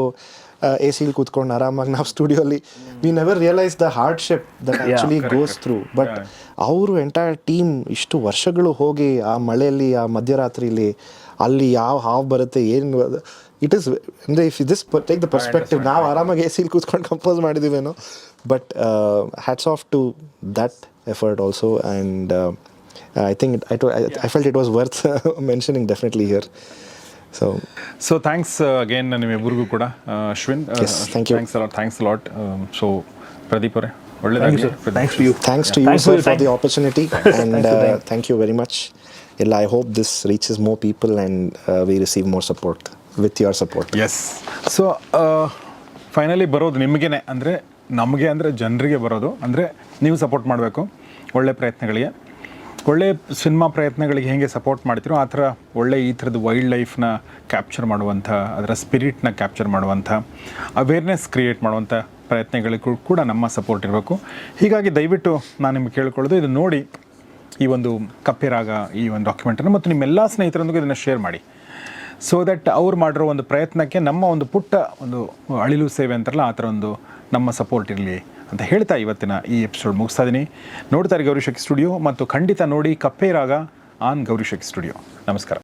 ಎ ಸಿಲಿ ಕೂತ್ಕೊಂಡು ಆರಾಮಾಗಿ ನಾವು ಸ್ಟುಡಿಯೋಲಿ we never realize the hardship that actually goes through but ಅವರು ಎಂಟೈರ್ ಟೀಮ್ ಇಷ್ಟು ವರ್ಷಗಳು ಹೋಗಿ ಆ ಮಳೆಯಲ್ಲಿ ಆ ಮಧ್ಯರಾತ್ರಿಲಿ ಅಲ್ಲಿ ಯಾವ ಹಾವು ಬರುತ್ತೆ ಏನು ಇಟ್ ಇಸ್ ಅಂದರೆ if this take the perspective ನಾವು ಆರಾಮಾಗಿ ಎ ಸಿಲಿ ಕೂತ್ಕೊಂಡು compose ಮಾಡಿದ್ದೀವೇನೋ but hats off to that effort also and uh, I think it, I, to- I, I felt it was worth mentioning definitely here. So so thanks again ನಿಮ್ಮಿಬ್ಬರಿಗೂ ಕೂಡ ಆ, Ashwin Yes, thank you. Thanks a lot thanks a lot so Pradeep ಅವರೇ thank you ಒಳ್ಳೆಯದಾಗಲಿ sir thanks to you thanks to you Thanks sir for your for time. the opportunity and Thanks for uh, time. thank you very much. Yeah, I hope this reaches more people and uh, we receive more support with your support. Yes so finally ಬರೋದು ನಿಮಗೇನೆ ಅಂದರೆ ನಮಗೆ ಅಂದರೆ ಜನರಿಗೆ ಬರೋದು. ಅಂದರೆ ನೀವು support ಮಾಡಬೇಕು. ಒಳ್ಳೆ ಪ್ರಯತ್ನಗಳಿಗೆ. ಒಳ್ಳೆ ಸಿನಿಮಾ ಪ್ರಯತ್ನಗಳಿಗೆ ಹೇಗೆ ಸಪೋರ್ಟ್ ಮಾಡ್ತೀರೋ ಆ ಥರ ಒಳ್ಳೆ ಈ ಥರದ ವೈಲ್ಡ್ ಲೈಫ್ನ ಕ್ಯಾಪ್ಚರ್ ಮಾಡುವಂಥ, ಅದರ ಸ್ಪಿರಿಟ್ನ ಕ್ಯಾಪ್ಚರ್ ಮಾಡುವಂಥ ಅವೇರ್ನೆಸ್ ಕ್ರಿಯೇಟ್ ಮಾಡುವಂಥ ಪ್ರಯತ್ನಗಳಿಗೂ ಕೂಡ ನಮ್ಮ ಸಪೋರ್ಟ್ ಇರಬೇಕು. ಹೀಗಾಗಿ ದಯವಿಟ್ಟು ನಾನು ನಿಮ್ಗೆ ಕೇಳ್ಕೊಳ್ಳೋದು, ಇದನ್ನು ನೋಡಿ ಈ ಒಂದು ಕಪ್ಪೆರಾಗ ಈ ಒಂದು ಡಾಕ್ಯುಮೆಂಟನ್ನು ಮತ್ತು ನಿಮ್ಮೆಲ್ಲ ಸ್ನೇಹಿತರೊಂದಿಗೆ ಇದನ್ನು ಶೇರ್ ಮಾಡಿ. ಸೊ ದಟ್ ಅವ್ರು ಮಾಡಿರೋ ಒಂದು ಪ್ರಯತ್ನಕ್ಕೆ ನಮ್ಮ ಒಂದು ಪುಟ್ಟ ಒಂದು ಅಳಿಲು ಸೇವೆ ಅಂತಾರಲ್ಲ, ಆ ಥರ ಒಂದು ನಮ್ಮ ಸಪೋರ್ಟ್ ಇರಲಿ ಅಂತ ಹೇಳ್ತಾ ಇವತ್ತಿನ ಈ ಎಪಿಸೋಡ್ ಮುಗಿಸ್ತಾ ಇದ್ದೀನಿ ನೋಡ್ತಾರೆ ಗೌರಿಶಕ್ತಿ ಸ್ಟುಡಿಯೋ ಮತ್ತು ಖಂಡಿತ ನೋಡಿ ಕಪ್ಪೇರಾಗ ಆನ್ ಗೌರಿಶಕ್ತಿ ಸ್ಟುಡಿಯೋ ನಮಸ್ಕಾರ.